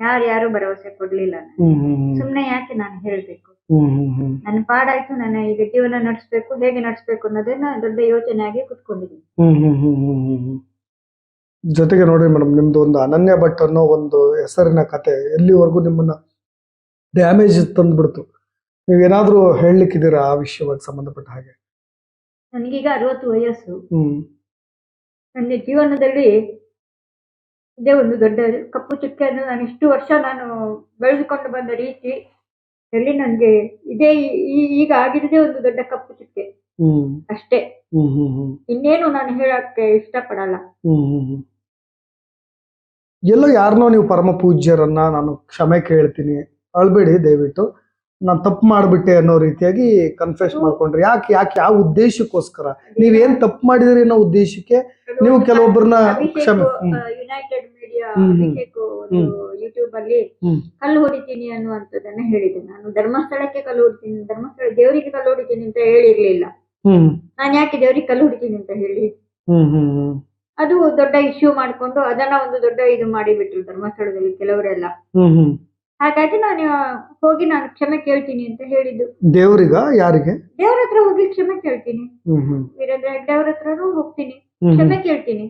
ಯಾರು ಯಾರು ಭರವಸೆ ಕೊಡ್ಲಿಲ್ಲ. ಹ್ಮ್ ಹ್ಮ್ ಹ್ಮ್. ಸುಮ್ನೆ ಯಾಕೆ ನಾನು ಹೇಳ್ಬೇಕು? ಹ್ಮ್ ಹ್ಮ್ ಹ್ಮ್. ನನ್ನ ಪಾಡಾಯ್ತು ನನ್ನ ಈಗ ಜೀವನ ನಡೆಸ್ಬೇಕು ಹೇಗೆ ನಡೆಸ್ಬೇಕು ಅನ್ನೋದನ್ನ ದೊಡ್ಡ ಯೋಚನೆಯಾಗಿ ಕುತ್ಕೊಂಡಿದ್ದೀನಿ. ಹ್ಮ್ ಹ್ಮ್ ಹ್ಮ್ ಹ್ಮ್ ಹ್ಮ್ ಹ್ಮ್. ಜೊತೆಗೆ ನೋಡಿ ಮೇಡಮ್ ನಿಮ್ದು ಒಂದು ಅನನ್ಯ ಭಟ್ ಅನ್ನೋ ಒಂದು ಹೆಸರಿನ ಕತೆ ಎಲ್ಲಿವರೆಗೂ ನಿಮ್ಮನ್ನ ಡ್ಯಾಮೇಜ್ ತಂದ್ಬಿಡ್ತು. ನೀವೇನಾದ್ರೂ ಹೇಳಲಿಕ್ಕಿದ್ದೀರಾ ಆ ವಿಷಯವಾಗಿ ಸಂಬಂಧಪಟ್ಟ ಹಾಗೆ? ನನಗೀಗ ಅರವತ್ತು ವಯಸ್ಸು. ಹ್ಮ್. ನನ್ನ ಜೀವನದಲ್ಲಿ ಇದೇ ಒಂದು ದೊಡ್ಡ ಕಪ್ಪು ಚುಕ್ಕೆ ಅಂದ್ರೆ ನಾನು ಇಷ್ಟು ವರ್ಷ ನಾನು ಬೆಳೆದುಕೊಂಡು ಬಂದ ರೀತಿ ಎಲ್ಲಿ ನನಗೆ ಇದೇ ಈಗ ಆಗಿರೋದೇ ಒಂದು ದೊಡ್ಡ ಕಪ್ಪು ಚುಕ್ಕೆ. ಹ್ಮ್. ಅಷ್ಟೇ. ಹ್ಮ್ ಹ್ಮ್ ಹ್ಮ್. ಇನ್ನೇನು ನಾನು ಹೇಳಕ್ಕೆ ಇಷ್ಟಪಡಲ್ಲ. ಹ್ಮ್ ಹ್ಮ್ ಹ್ಮ್. ಎಲ್ಲೋ ಯಾರನ್ನೋ ನೀವು ಪರಮ ಪೂಜ್ಯರನ್ನ ನಾನು ಕ್ಷಮೆ ಕೇಳ್ತೀನಿ. ಅಳ್ಬೇಡಿ ದಯವಿಟ್ಟು. ನಾನು ತಪ್ಪು ಮಾಡ್ಬಿಟ್ಟೆ ಅನ್ನೋ ರೀತಿಯಾಗಿ ಕನ್ಫೆಸ್ ಮಾಡ್ಕೊಂಡ್ರಿ. ಯಾಕೆ ಯಾಕೆ ಯಾವ ಉದ್ದೇಶಕ್ಕೋಸ್ಕರ? ನೀವೇನ್ ತಪ್ಪು ಮಾಡಿದಿರಿ ಅನ್ನೋ ಉದ್ದೇಶಕ್ಕೆ ನೀವು ಕೆಲವೊಬ್ಬರನ್ನ ಕ್ಷಮೆ ಯುನೈಟೆಡ್ ಮೀಡಿಯಾ ಯೂಟ್ಯೂಬ್ ಅಲ್ಲಿ ಕಲ್ಲು ಹೊಡಿತೀನಿ ಅನ್ನುವಂಥದ್ದನ್ನ ಹೇಳಿದೆ ನಾನು. ಧರ್ಮಸ್ಥಳಕ್ಕೆ ಕಲ್ಲು ಹೊಡಿತೀನಿ ಧರ್ಮಸ್ಥಳ ದೇವರಿಗೆ ಕಲ್ಲು ಹೊಡಿತೀನಿ ಅಂತ ಹೇಳಿರ್ಲಿಲ್ಲ. ನಾನು ಯಾಕೆ ದೇವರಿಗೆ ಕಲ್ಲು ಹೊಡಿತೀನಿ ಅಂತ ಹೇಳಿ? ಅದು ದೊಡ್ಡ ಇಶ್ಯೂ ಮಾಡ್ಕೊಂಡು ಅದನ್ನ ಒಂದು ದೊಡ್ಡ ಇದು ಮಾಡಿಬಿಟ್ರು ಧರ್ಮಸ್ಥಳದಲ್ಲಿ ಕೆಲವರೆಲ್ಲ. ಹಾಗಾಗಿ ನಾನು ಹೋಗಿ ನಾನು ಕ್ಷಮೆ ಕೇಳ್ತೀನಿ ಅಂತ ಹೇಳಿದ್ದು. ದೇವ್ರಿಗ ಯಾರಿಗೆ? ದೇವ್ರ ಹತ್ರ ಹೋಗಿ ಕ್ಷಮೆ ಕೇಳ್ತೀನಿ. ಹ್ಮ್ ಹ್ಮ್. ವೀರೇಂದ್ರ ಹೆಗ್ಡೆ ಅವ್ರ ಹತ್ರನೂ ಹೋಗ್ತೀನಿ. ಹ್ಮ್ ಕ್ಷಮೆ ಕೇಳ್ತೀನಿ.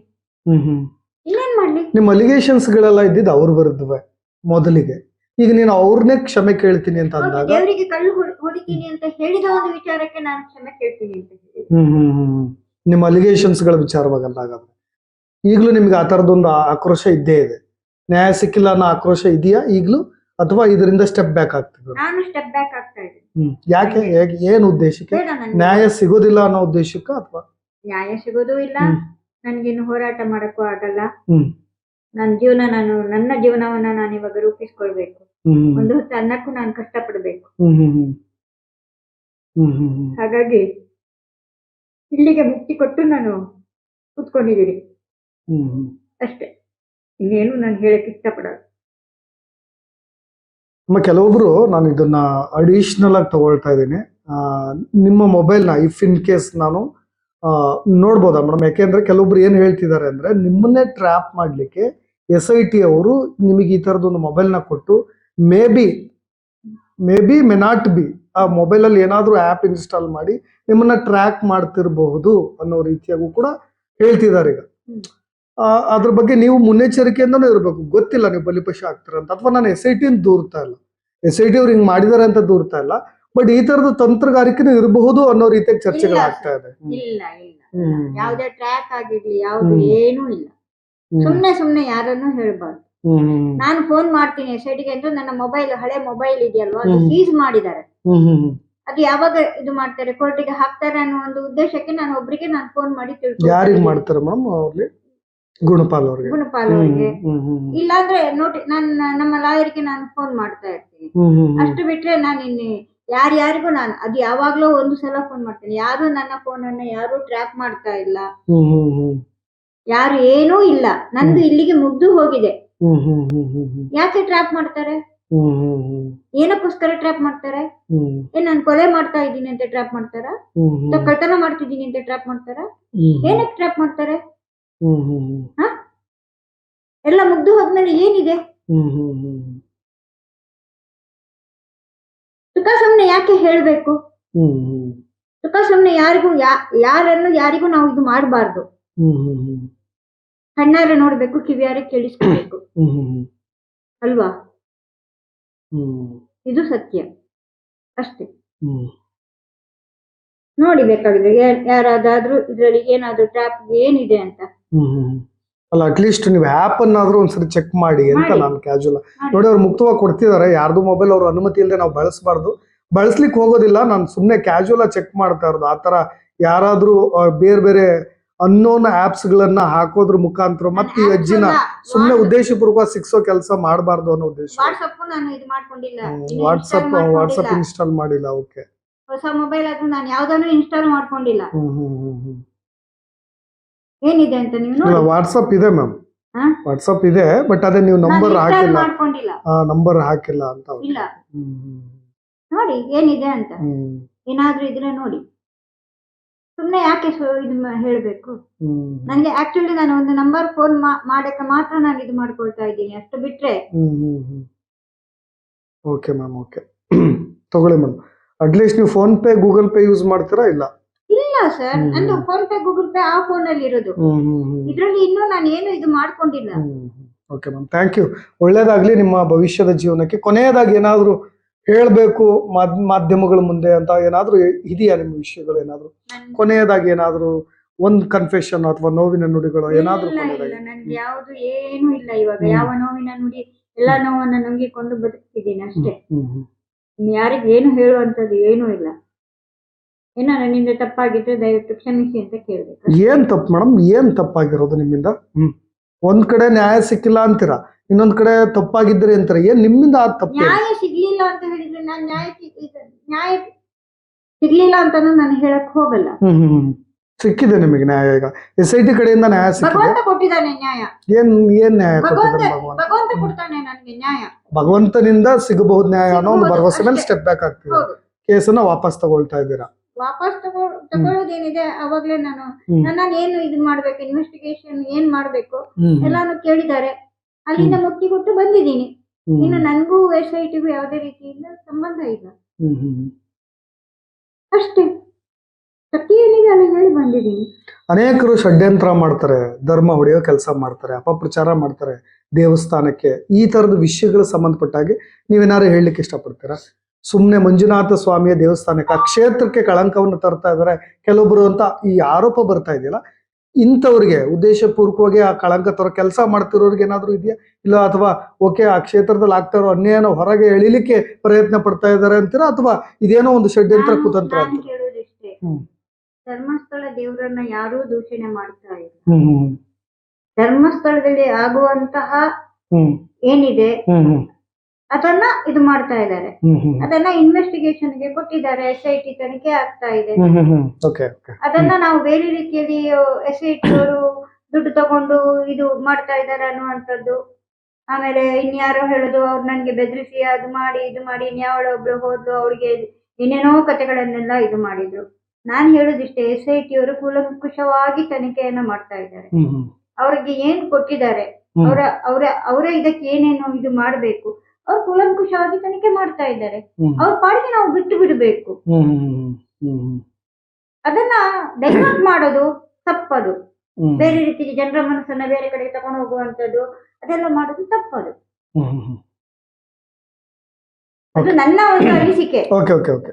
ಹ್ಮ್ ಹ್ಮ್. ಇನ್ನೇನ್ ಮಾಡ್ಲಿ? ನಿಮ್ಮ ಅಲಿಗೇಷನ್ಸ್ ಗಳೆಲ್ಲ ಇದ್ದಿದ್ದು ಅವ್ರ ವಿರುದ್ಧವೇ ಮೊದಲಿಗೆ. ಈಗ ನೀನು ಅವ್ರನ್ನೇ ಕ್ಷಮೆ ಕೇಳ್ತೀನಿ ಅಂತ ಹೌದು, ಅಂದಾಗ ದೇವರಿಗೆ ಕಲ್ಲು ಹೊಡ್- ಹೊಡಿತೀನಿ ಅಂತ ಹೇಳಿದ ಒಂದು ವಿಚಾರಕ್ಕೆ ನಾನು ಕ್ಷಮೆ ಕೇಳ್ತೀನಿ ಅಂತ ಹೇಳಿ ಹ್ಮ್ ಹ್ಮ್ ಹ್ಮ್ ಹ್ಮ್. ನಿಮ್ಮ ಅಲಿಗೇಷನ್ಸ್ಗಳ ವಿಚಾರವಾಗಲ್ಲ ಹಾಗಾದ್ರೆ. ಈಗಲೂ ನಿಮ್ಗೆ ಆ ತರದೊಂದು ಆ- ಆಕ್ರೋಶ ಇದ್ದೇ ಇದೆ. ನ್ಯಾಯ ಸಿಕ್ಕಿಲ್ಲ ಅನ್ನೋ ಆಕ್ರೋಶ ಇದೆಯಾ? ಈಗಲೂ ಅಥವಾ ಇದರಿಂದ ಸ್ಟೆಪ್ ಬ್ಯಾಕ್ ಆಗ್ತಿದ್ರು ನಾನು ಸ್ಟೆಪ್ ಬ್ಯಾಕ್ ಆಗ್ತಾ ಇದ್ದೀನಿ. ಹ್ಮ್. ಯಾಕೆ ಏನು ಏನ್ ಉದ್ದೇಶಕ್ಕೆ? ಬೇಡ ನನ್ಗೆ. ನ್ಯಾಯ ಸಿಗೋದಿಲ್ಲ ಅನ್ನೋ ಉದ್ದೇಶಕ್ಕ ಅಥವಾ? ನ್ಯಾಯ ಸಿಗೋದು ಇಲ್ಲ. ಹ್ಮ್. ನನ್ಗಿನ್ನು ಹೋರಾಟ ಮಾಡಕ್ಕೂ ಆಗಲ್ಲ. ಹ್ಮ್. ನನ್ನ ಜೀವನ ನಾನು ನನ್ನ ಜೀವನವನ್ನ ನಾನು ಇವಾಗ ರೂಪಿಸ್ಕೊಳ್ಬೇಕು. ಹ್ಮ್ ಒಂದು ಹೊತ್ತು ಅನ್ನಕ್ಕೂ ನಾನು ಕಷ್ಟಪಡ್ಬೇಕು. ಹ್ಮ್ ಹ್ಮ್ ಹ್ಮ್. ಹ್ಮ್ ಹ್ಮ್ ಹ್ಮ್. ಹಾಗಾಗಿ ಇಲ್ಲಿಗೆ ಮುಕ್ತಿ ಕೊಟ್ಟು ನಾನು ಕೂತ್ಕೊಂಡಿದ್ದೀನಿ. ಹ್ಮ್ ಹ್ಮ್. ಅಷ್ಟೇ. ಇನ್ನೇನು ನಾನು ಹೇಳಕ್ ಇಷ್ಟಪಡೋದು ನಮ್ಮ ಕೆಲವೊಬ್ರು ನಾನು ಇದನ್ನ ಅಡಿಷನಲ್ ಆಗಿ ತಗೊಳ್ತಾ ಇದ್ದೀನಿ. ನಿಮ್ಮ ಮೊಬೈಲ್ನ ಇಫ್ ಇನ್ ಕೇಸ್ ನಾನು ನೋಡ್ಬೋದಾ ಮೇಡಮ್ ಯಾಕೆಂದ್ರೆ ಕೆಲವೊಬ್ರು ಏನು ಹೇಳ್ತಿದ್ದಾರೆ ಅಂದ್ರೆ ನಿಮ್ಮನ್ನೇ ಟ್ರ್ಯಾಪ್ ಮಾಡ್ಲಿಕ್ಕೆ ಎಸ್ ಐ ಟಿ ಅವರು ನಿಮಗೆ ಈ ತರದೊಂದು ಮೊಬೈಲ್ನ ಕೊಟ್ಟು maybe maybe may not be ಆ ಮೊಬೈಲಲ್ಲಿ ಏನಾದರೂ ಆ್ಯಪ್ ಇನ್ಸ್ಟಾಲ್ ಮಾಡಿ ನಿಮ್ಮನ್ನ ಟ್ರ್ಯಾಕ್ ಮಾಡ್ತಿರಬಹುದು ಅನ್ನೋ ರೀತಿಯಾಗೂ ಕೂಡ ಹೇಳ್ತಿದ್ದಾರೆ ಈಗ. ಅದ್ರ ಬಗ್ಗೆ ನೀವು ಮುನ್ನೆಚ್ಚರಿಕೆಯಿಂದನೂ ಇರಬೇಕು. ಗೊತ್ತಿಲ್ಲ ನೀವು ಬಲಿಪಶು ಆಗ್ತೀರ ಅಂತ. ಅಥವಾ ನಾನು ಎಸ್ ಐ ಟಿ ದೂರ್ತಾ ಇಲ್ಲ. ಎಸ್ ಐ ಟಿ ಅವ್ರು ಹಿಂಗ್ ಮಾಡಿದ್ದಾರೆ ಅಂತ ದೂರ್ತಾ ಇಲ್ಲ. ಬಟ್ ಈ ತರದ ತಂತ್ರಗಾರಿಕೆನೂ ಇರಬಹುದು ಅನ್ನೋ ರೀತಿಯಾಗಿ ಚರ್ಚೆಗಳು ಆಗ್ತಾ ಇದೆ. ಇಲ್ಲ ಇಲ್ಲ. ಯಾವುದೇ ಟ್ರ್ಯಾಕ್ ಆಗಿರ್ಲಿ ಯಾವ್ದು. ಏನೂ ಇಲ್ಲ. ಸುಮ್ನೆ ಸುಮ್ನೆ ಯಾರನ್ನು ಹೇಳ್ಬಾರ್ದು. ನಾನು ಫೋನ್ ಮಾಡ್ತೀನಿ ಎಸ್ಗೆ ಅಂದ್ರೆ ನನ್ನ ಮೊಬೈಲ್ ಹಳೆ ಮೊಬೈಲ್ ಇದೆಯಲ್ವಾ? ಅದು. ಸೀಸ್ ಮಾಡಿದ್ದಾರೆ. ಅದು ಯಾವಾಗ ಇದು ಮಾಡ್ತಾರೆ? ಕೋರ್ಟಿಗೆ ಹಾಕ್ತಾರೆ ಅನ್ನೋ ಒಂದು ಉದ್ದೇಶಕ್ಕೆ ನಾನು ಒಬ್ಬರಿಗೆ ನಾನು ಫೋನ್ ಮಾಡಿ ತಿಳ್ಕೊಂಡು ತಿಳ್ಕೊಂಡು ಮಾಡ್ತಾರೆ ಮ್ಯಾಮ್ ಅವ್ರಿಗೆ ಗುಣಪಾಲ್ ಅವ್ರಿಗೆ. ಗುಣಪಾಲ್ ಅವರಿಗೆ. ಇಲ್ಲಾಂದ್ರೆ ನೋಡಿ ನನ್ನ ನಮ್ಮ ಲಾಯರ್ಗೆ ನಾನು ಫೋನ್ ಮಾಡ್ತಾ ಇರ್ತೀನಿ. ಅಷ್ಟು ಬಿಟ್ರೆ ನಾನು ಇನ್ನು ಯಾರ್ಯಾರಿಗೂ ನಾನು ಅದು ಯಾವಾಗ್ಲೂ ಒಂದು ಸಲ ಫೋನ್ ಮಾಡ್ತೀನಿ. ಯಾರು ನನ್ನ ಫೋನ್ ಅನ್ನ ಯಾರು ಟ್ರ್ಯಾಕ್ ಮಾಡ್ತಾ ಇಲ್ಲ. ಯಾರು ಏನೂ ಇಲ್ಲ. ನಂದು ಇಲ್ಲಿಗೆ ಮುಗ್ದು ಹೋಗಿದೆ. ಯಾಕೆ ಟ್ರ್ಯಾಪ್ ಮಾಡ್ತಾರೆ. ಏನಕ್ಕೋಸ್ಕರ ಟ್ರ್ಯಾಪ್ ಮಾಡ್ತಾರೆ? ಏನ್ ನಾನು ಕೊಲೆ ಮಾಡ್ತಾ ಇದ್ದೀನಿ ಅಂತ ಟ್ರ್ಯಾಪ್ ಮಾಡ್ತಾರ? ಕಳ್ತನ ಮಾಡ್ತಿದ್ದೀನಿ ಅಂತ ಟ್ರ್ಯಾಪ್ ಮಾಡ್ತಾರ. ಏನಕ್ಕೆ ಟ್ರ್ಯಾಪ್ ಮಾಡ್ತಾರೆ? ಹ್ಮ್ ಹ್ಮ್ ಹ್ಮ್. ಎಲ್ಲ ಮುಗ್ದು ಹೋದ್ಮೇಲೆ ಏನಿದೆ. ಸುಖ ಸುಮ್ನೆ ಯಾಕೆ ಹೇಳ್ಬೇಕು. ಸುಖ ಸುಮ್ನೆ ಯಾರಿಗೂ ಯಾ- ಯಾರನ್ನು ಯಾರಿಗೂ ನಾವು ಇದು ಮಾಡಬಾರ್ದು. ಕಣ್ಣಾರೆ ನೋಡ್ಬೇಕು ಕಿವಿಯಾರೆ ಕೇಳಿಸ್ಕೋಬೇಕು. ಅಲ್ವಾ ಇದು ಸತ್ಯ ಅಷ್ಟೇ. ನೋಡಿ ಬೇಕಾಗಿದ್ರೆ ಯಾರಾದ್ರೂ ಇದ್ರಲ್ಲಿ ಏನಾದ್ರೂ ಟ್ರ್ಯಾಪ್ ಏನಿದೆ ಅಂತ. ಅಲ್ಲ ಅಟ್ಲೀಸ್ಟ್ ನೀವು ಆ್ಯಪ್ ಅನ್ನಾದ್ರೂ ಒಂದ್ಸರಿ ಚೆಕ್ ಮಾಡಿ ಅಂತ ನಾನು ಕ್ಯಾಶುವಲ್ ನೋಡಿ ಅವ್ರು ಮುಕ್ತವಾಗಿ ಕೊಡ್ತಿದ್ದಾರೆ ಯಾರ್ದು ಮೊಬೈಲ್ ಅವ್ರ ಅನುಮತಿ ಇಲ್ಲದೆ ನಾವು ಬಳಸಬಾರ್ದು. ಬಳಸ್ಲಿಕ್ಕೆ ಹೋಗೋದಿಲ್ಲ. ನಾನು ಸುಮ್ಮನೆ ಕ್ಯಾಶುವಲ್ ಚೆಕ್ ಮಾಡ್ತಾ ಇರೋದು. ಆ ತರ ಯಾರಾದ್ರೂ ಬೇರೆ ಬೇರೆ ಅನ್ನೋನ್ ಆಪ್ಸ್ ಗಳನ್ನ ಹಾಕೋದ್ರ ಮುಖಾಂತರ ಮತ್ತೆ ಈ ಅಜ್ಜಿನ ಸುಮ್ಮನೆ ಉದ್ದೇಶಪೂರ್ವಕ ಸಿಕ್ಸೋ ಕೆಲಸ ಮಾಡಬಾರ್ದು ಅನ್ನೋ ಉದ್ದೇಶ. ವಾಟ್ಸಪ್ ನಾನು ಇದು ಮಾಡ್ಕೊಂಡಿಲ್ಲ. ಇನ್ನು ವಾಟ್ಸಪ್ ವಾಟ್ಸಪ್ ಇನ್ಸ್ಟಾಲ್ ಮಾಡಿಲ್ಲ ಓಕೆ. ಹೊಸ ಮೊಬೈಲ್ ಆದ್ರೂ ನಾನು ಯಾವ್ದಾನು ಇನ್ಸ್ಟಾಲ್ ಮಾಡ್ಕೊಂಡಿಲ್ಲ. ಹ್ಮ್ ಹ್ಮ್ ಹ್ಮ್ ಹ್ಮ್. ಏನಿದೆ ಅಂತ ನೀವು ನೋಡಿ. ವಾಟ್ಸಪ್ ಇದೆ ಮ್ಯಾಮ್? ವಾಟ್ಸಪ್ ಇದೆ ಬಟ್ ಅದೇ ನೀವು ನಂಬರ್ ಹಾಕಿಲ್ಲ. ಮಾಡ್ಕೊಂಡಿಲ್ಲ. ನಂಬರ್ ಹಾಕಿಲ್ಲ ಅಂತ ಇಲ್ಲ. ನೋಡಿ ಏನಿದೆ ಅಂತ. ಏನಾದ್ರೂ ಇದ್ರೆ ನೋಡಿ. ಸುಮ್ನೆ ಯಾಕೆ ಇದು ಹೇಳಬೇಕು? ನನಗೆ ಆಕ್ಚುಲಿ ನಾನು ಒಂದು ನಂಬರ್ ಫೋನ್ ಮಾಡಕ್ಕೆ ಮಾತ್ರ ನಾನು ಇದು ಮಾಡ್ಕೊಳ್ತಾ ಇದ್ದೀನಿ ಅಷ್ಟು ಬಿಟ್ರೆ. ಹ್ಮ್ ಹ್ಮ್ ಹ್ಮ್. ಓಕೆ ಮ್ಯಾಮ್ ಓಕೆ ತಗೊಳ್ಳಿ ಮ್ಯಾಮ್ ಅಟ್ಲೀಸ್ಟ್ ನೀವು PhonePe Google Pay use ಮಾಡ್ತೀರಾ ಇಲ್ಲ? ಇಲ್ಲ ಸರ್. ನಂದು ಫೋನ್ ಪೇ ಗೂಗಲ್ ಪೇ ಆ ಫೋನ್ ಅಲ್ಲಿ ಇರೋದು. ಇದ್ರಲ್ಲಿ ಇನ್ನೂ ನಾನು ಏನು ಇದು ಮಾಡ್ಕೊಂಡಿಲ್ಲ. ಓಕೆ ಮ್ಯಾಮ್ ಥ್ಯಾಂಕ್ ಯು ಒಳ್ಳೇದಾಗ್ಲಿ ನಿಮ್ಮ ಭವಿಷ್ಯದ ಜೀವನಕ್ಕೆ. ಕೊನೆಯದಾಗಿ ಏನಾದರೂ ಹೇಳಬೇಕು ಮಾಧ್ಯಮಗಳ ಮುಂದೆ ಅಂತ ಏನಾದರೂ ಇದೆಯಾ ನಿಮ್ಮ ವಿಷಯಗಳು ಏನಾದರೂ? ಕೊನೆಯದಾಗಿ ಏನಾದರೂ ಒಂದು ಕನ್ಫೆಷನ್ ಅಥವಾ ನೋವಿನ ನುಡಿಗಳು ಏನಾದರೂ ನನಗೆ ಯಾವುದು ಏನು ಇಲ್ಲ ಇವಾಗ. ಯಾವ ನೋವಿನ ನುಡಿ ಎಲ್ಲ ನೋವನ್ನ ನುಂಗಿಕೊಂಡು ಬದುಕ್ತಿದ್ದೀನಿ ಅಷ್ಟೇ. ಯಾರಿಗೇನು ಹೇಳುವಂತದ್ದು ಏನೂ ಇಲ್ಲ. ಏನೋ ನಿಂದ ತಪ್ಪಾಗಿದ್ರೆ ದಯವಿಟ್ಟು ಕ್ಷಮಿಸಿ ಅಂತ ಕೇಳ್ಬೇಕು. ಏನ್ ತಪ್ಪು ಮೇಡಮ್? ಏನ್ ತಪ್ಪಾಗಿರೋದು ನಿಮ್ಮಿಂದ? ಹ್ಮ್. ಒಂದ್ ಕಡೆ ನ್ಯಾಯ ಸಿಕ್ಕಿಲ್ಲ ಅಂತೀರಾ? ಇನ್ನೊಂದ್ ಕಡೆ ತಪ್ಪಾಗಿದ್ರಿ ಅಂತಾರೆ? ಏನ್ ನಿಮ್ಮಿಂದ ಆ ತಪ್ಪು ನ್ಯಾಯ ಸಿಗ್ಲಿಲ್ಲ ಅಂತ ಹೇಳಿದ್ರೆ ನಾನು ನ್ಯಾಯ ಈಗ ನ್ಯಾಯ ಸಿಗ್ಲಿಲ್ಲ ಅಂತ ನಾನು ಹೇಳಕ್ ಹೋಗಲ್ಲ. ಹ್ಮ್ ಹ್ಮ್ ಹ್ಮ್. ಸಿಕ್ಕಿದೆ ನಿಮಗೆ ನ್ಯಾಯ ಈಗ. ಎಸ್ ಐ ಟಿ ಕಡೆಯಿಂದ ನ್ಯಾಯ ಸಿಕ್ಕಿದೆ? ಭಗವಂತ ಕೊಟ್ಟಿದ್ದಾನೆ ನ್ಯಾಯ. ಏನ್ ಏನ್ ನ್ಯಾಯ ಭಗವಂತ ಕೊಟ್ಟಿದ್ದಾರೆ ಭಗವಂತ? ಭಗವಂತ ಕೊಡ್ತಾನೆ ನನಗೆ ನ್ಯಾಯ. ಭಗವಂತನಿಂದ ಸಿಗಬಹುದು ನ್ಯಾಯ ಅನ್ನೋ ಒಂದು ಸಿಗ್ಬಹುದು, ಭರವಸೆ ಮೇಲೆ ಅಷ್ಟೇ. ಸ್ಟೆಪ್ ಬ್ಯಾಕ್ ಆಗ್ತೀವಿ ಹೌದು. ಕೇಸನ್ನ ವಾಪಸ್ ತಗೊಳ್ತಾ ಇದ್ದೀರಾ? ವಾಪಸ್ ತಗೋ ತಗೊಳ್ಳೋದೇನಿದೆ ಅವಾಗ್ಲೇ ನಾನು. ನನ್ನ ಏನು ಇದು ಮಾಡ್ಬೇಕು ಇನ್ವೆಸ್ಟಿಗೇಷನ್ ಏನ್ ಮಾಡ್ಬೇಕು. ಎಲ್ಲಾನು ಕೇಳಿದ್ದಾರೆ. ಅಲ್ಲಿಂದ ಮುಕ್ತಿ ಕೊಟ್ಟು ಬಂದಿದ್ದೀನಿ. ಇನ್ನು ನನಗೂ ಎಸ್ ಐ ಟಿ ಯಾವುದೇ ರೀತಿಯಿಂದ ಸಂಬಂಧ ಇಲ್ಲ. ಅಷ್ಟೇ. ಅಲ್ಲಿ ಹೇಳಿ ಬಂದಿದ್ದೀನಿ. ಅನೇಕರು ಷಡ್ಯಂತ್ರ ಮಾಡ್ತಾರೆ ಧರ್ಮ ಹೊಡೆಯೋ ಕೆಲಸ ಮಾಡ್ತಾರೆ ಅಪಪ್ರಚಾರ ಮಾಡ್ತಾರೆ ದೇವಸ್ಥಾನಕ್ಕೆ. ಈ ತರದ ವಿಷಯಗಳು ಸಂಬಂಧಪಟ್ಟ ಹಾಗೆ ನೀವೇನಾದ್ರು ಹೇಳಲಿಕ್ಕೆ ಇಷ್ಟಪಡ್ತೀರಾ? ಸುಮ್ಮನೆ ಮಂಜುನಾಥ ಸ್ವಾಮಿಯ ದೇವಸ್ಥಾನಕ್ಕೆ ಆ ಕ್ಷೇತ್ರಕ್ಕೆ ಕಳಂಕವನ್ನು ತರ್ತಾ ಇದ್ದಾರೆ. ಕೆಲವೊಬ್ರು ಅಂತ ಈ ಆರೋಪ ಬರ್ತಾ ಇದೆಯಲ್ಲ ಇಂಥವ್ರಿಗೆ ಉದ್ದೇಶಪೂರ್ವಕವಾಗಿ ಆ ಕಳಂಕ ತರೋ ಕೆಲಸ ಮಾಡ್ತಿರೋರ್ಗೆ ಏನಾದರೂ ಇದೆಯಾ? ಇಲ್ಲ ಅಥವಾ ಓಕೆ ಆ ಕ್ಷೇತ್ರದಲ್ಲಿ ಆಗ್ತಾ ಇರೋ ಅನ್ಯಾಯನ ಹೊರಗೆ ಎಳಿಲಿಕ್ಕೆ ಪ್ರಯತ್ನ ಪಡ್ತಾ ಇದ್ದಾರೆ ಅಂತೀರಾ? ಅಥವಾ ಇದೇನೋ ಒಂದು ಷಡ್ಯಂತ್ರ ಕುತಂತ್ರ ಅಂತ. ಧರ್ಮಸ್ಥಳ ದೇವರನ್ನ ಯಾರೂ ದೂಷಣೆ ಮಾಡ್ತಾ ಇಲ್ಲ. ಧರ್ಮಸ್ಥಳದಲ್ಲಿ ಆಗುವಂತಹ ಏನಿದೆ? ಅದನ್ನ ಇದು ಮಾಡ್ತಾ ಇದ್ದಾರೆ. ಅದನ್ನ ಇನ್ವೆಸ್ಟಿಗೇಷನ್ಗೆ ಕೊಟ್ಟಿದ್ದಾರೆ ಎಸ್ ಐ ಟಿ ತನಿಖೆ ಆಗ್ತಾ ಇದೆ. ಅದನ್ನ ನಾವು ಬೇರೆ ರೀತಿಯಲ್ಲಿ ಎಸ್ ಐ ಟಿ ಅವರು ದುಡ್ಡು ತಗೊಂಡು ಇದು ಮಾಡ್ತಾ ಇದ್ದಾರೆ ಅನ್ನುವಂಥದ್ದು. ಆಮೇಲೆ ಇನ್ಯಾರೋ ಹೇಳುದು ಅವ್ರು ನನ್ಗೆ ಬೆದರಿಸಿ ಅದು ಮಾಡಿ ಇದು ಮಾಡಿ ಇನ್ಯಾವಳ ಒಬ್ರು ಹೋದ್ಲು ಅವ್ರಿಗೆ ಏನೇನೋ ಕಥೆಗಳನ್ನೆಲ್ಲ ಇದು ಮಾಡಿದ್ರು. ನಾನು ಹೇಳುದಿಷ್ಟೇ ಎಸ್ ಐ ಟಿ ಅವರು ಕೂಲಂಕುಷವಾಗಿ ತನಿಖೆಯನ್ನ ಮಾಡ್ತಾ ಇದ್ದಾರೆ. ಅವ್ರಿಗೆ ಏನ್ ಕೊಟ್ಟಿದ್ದಾರೆ. ಅವರ ಅವರ ಅವರ ಇದಕ್ಕೆ ಏನೇನು ಇದು ಮಾಡಬೇಕು ಅವ್ರು ಕೂಲಂಕುಷವಾಗಿ ತನಿಖೆ ಮಾಡ್ತಾ ಇದ್ದಾರೆ. ಹ್ಮ್. ಅವ್ರ ಪಾಡಿಗೆ ನಾವು ಬಿಟ್ಟು ಬಿಡಬೇಕು. ಹ್ಮ್ ಹ್ಮ್ ಹ್ಮ್ ಹ್ಮ್ ಹ್ಮ್ ಅದನ್ನ ಡೈವರ್ಟ್ ಮಾಡೋದು ತಪ್ಪದು. ಹ್ಮ್. ಬೇರೆ ರೀತಿ ಜನರ ಮನಸ್ಸನ್ನ ಬೇರೆ ಕಡೆಗೆ ತಗೊಂಡು ಹೋಗುವಂತದ್ದು ಅದೆಲ್ಲ ಮಾಡೋದು ತಪ್ಪದು. ಹ್ಮ್ ಹ್ಮ್ ಹ್ಮ್. ಅದು ನನ್ನ ಒಂದು ಅನಿಸಿಕೆ. ಓಕೆ ಓಕೆ ಓಕೆ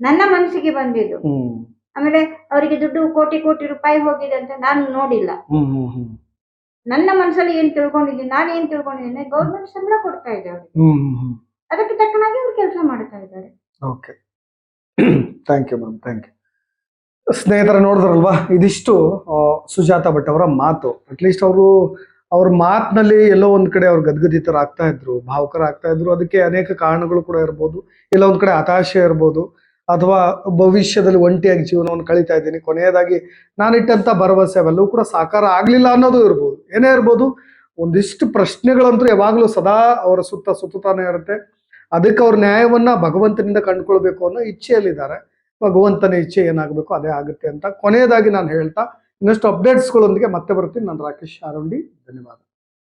ನನ್ನ ಮನಸ್ಸಿಗೆ ಬಂದಿದ್ದು. ಹ್ಮ್. ಆಮೇಲೆ ಅವರಿಗೆ ದುಡ್ಡು ಕೋಟಿ ಕೋಟಿ ರೂಪಾಯಿ ಹೋಗಿದೆ ಅಂತ ನಾನು ನೋಡಿಲ್ಲ. ಹ್ಮ್ ಹ್ಮ್ ಹ್ಮ್. ನನ್ನ ಮನಸ್ಸಲ್ಲಿ ಏನ್ ತಿಳ್ಕೊಂಡಿದ್ದೀನಿ ನಾನು ಏನ್ ತಿಳ್ಕೊಂಡಿದ್ದೀನಿ ಗೌರ್ಮೆಂಟ್ ಸಂಬಳ ಕೊಡ್ತಾ ಇದೆ ಅವ್ರಿಗೆ. ಹ್ಮ್ ಅದಕ್ಕೆ ತಕ್ಕನಾಗಿ ಅವ್ರು ಕೆಲಸ ಮಾಡ್ತಾ ಇದ್ದಾರೆ. Okay thank you ma'am thank you ಸ್ನೇಹಿತರ ನೋಡಿದ್ರಲ್ವಾ? ಇದಿಷ್ಟು ಆ, ಸುಜಾತ ಭಟ್ ಅವರ ಮಾತು. ಅಟ್ಲೀಸ್ಟ್ ಅವರು ಅವ್ರ ಮಾತಿನಲ್ಲಿ ಎಲ್ಲೋ ಒಂದ್ ಕಡೆ ಅವ್ರು ಗದ್ಗದಿತರಾಗ್ತಾ ಇದ್ರು ಭಾವುಕರಾಗ್ತಾ ಇದ್ರು. ಅದಕ್ಕೆ ಅನೇಕ ಕಾರಣಗಳು ಕೂಡ ಇರ್ಬೋದು. ಇಲ್ಲ ಒಂದ್ ಕಡೆ ಹತಾಶೆ ಇರ್ಬೋದು. ಅಥವಾ ಭವಿಷ್ಯದಲ್ಲಿ ಒಂಟಿಯಾಗಿ ಜೀವನವನ್ನು ಕಳೀತಾ ಇದ್ದೀನಿ. ಕೊನೆಯದಾಗಿ ನಾನಿಟ್ಟಂಥ ಭರವಸೆ ಅವೆಲ್ಲವೂ ಕೂಡ ಸಾಕಾರ ಆಗಲಿಲ್ಲ ಅನ್ನೋದು ಇರ್ಬೋದು. ಏನೇ ಇರ್ಬೋದು, ಒಂದಿಷ್ಟು ಪ್ರಶ್ನೆಗಳಂತೂ ಯಾವಾಗಲೂ ಸದಾ ಅವರ ಸುತ್ತ ಸುತ್ತಾನೆ ಇರುತ್ತೆ. ಅದಕ್ಕೆ ಅವ್ರ ನ್ಯಾಯವನ್ನ ಭಗವಂತನಿಂದ ಕಂಡುಕೊಳ್ಬೇಕು ಅನ್ನೋ ಇಚ್ಛೆಯಲ್ಲಿದ್ದಾರೆ. ಭಗವಂತನ ಇಚ್ಛೆ ಏನಾಗಬೇಕು ಅದೇ ಆಗುತ್ತೆ ಅಂತ ಕೊನೆಯದಾಗಿ ನಾನು ಹೇಳ್ತಾ, ಇನ್ನಷ್ಟು ಅಪ್ಡೇಟ್ಸ್ಗಳೊಂದಿಗೆ ಮತ್ತೆ ಬರ್ತೀನಿ. ನಾನು ರಾಕೇಶ್ ಆರುಂಡಿ ಧನ್ಯವಾದ.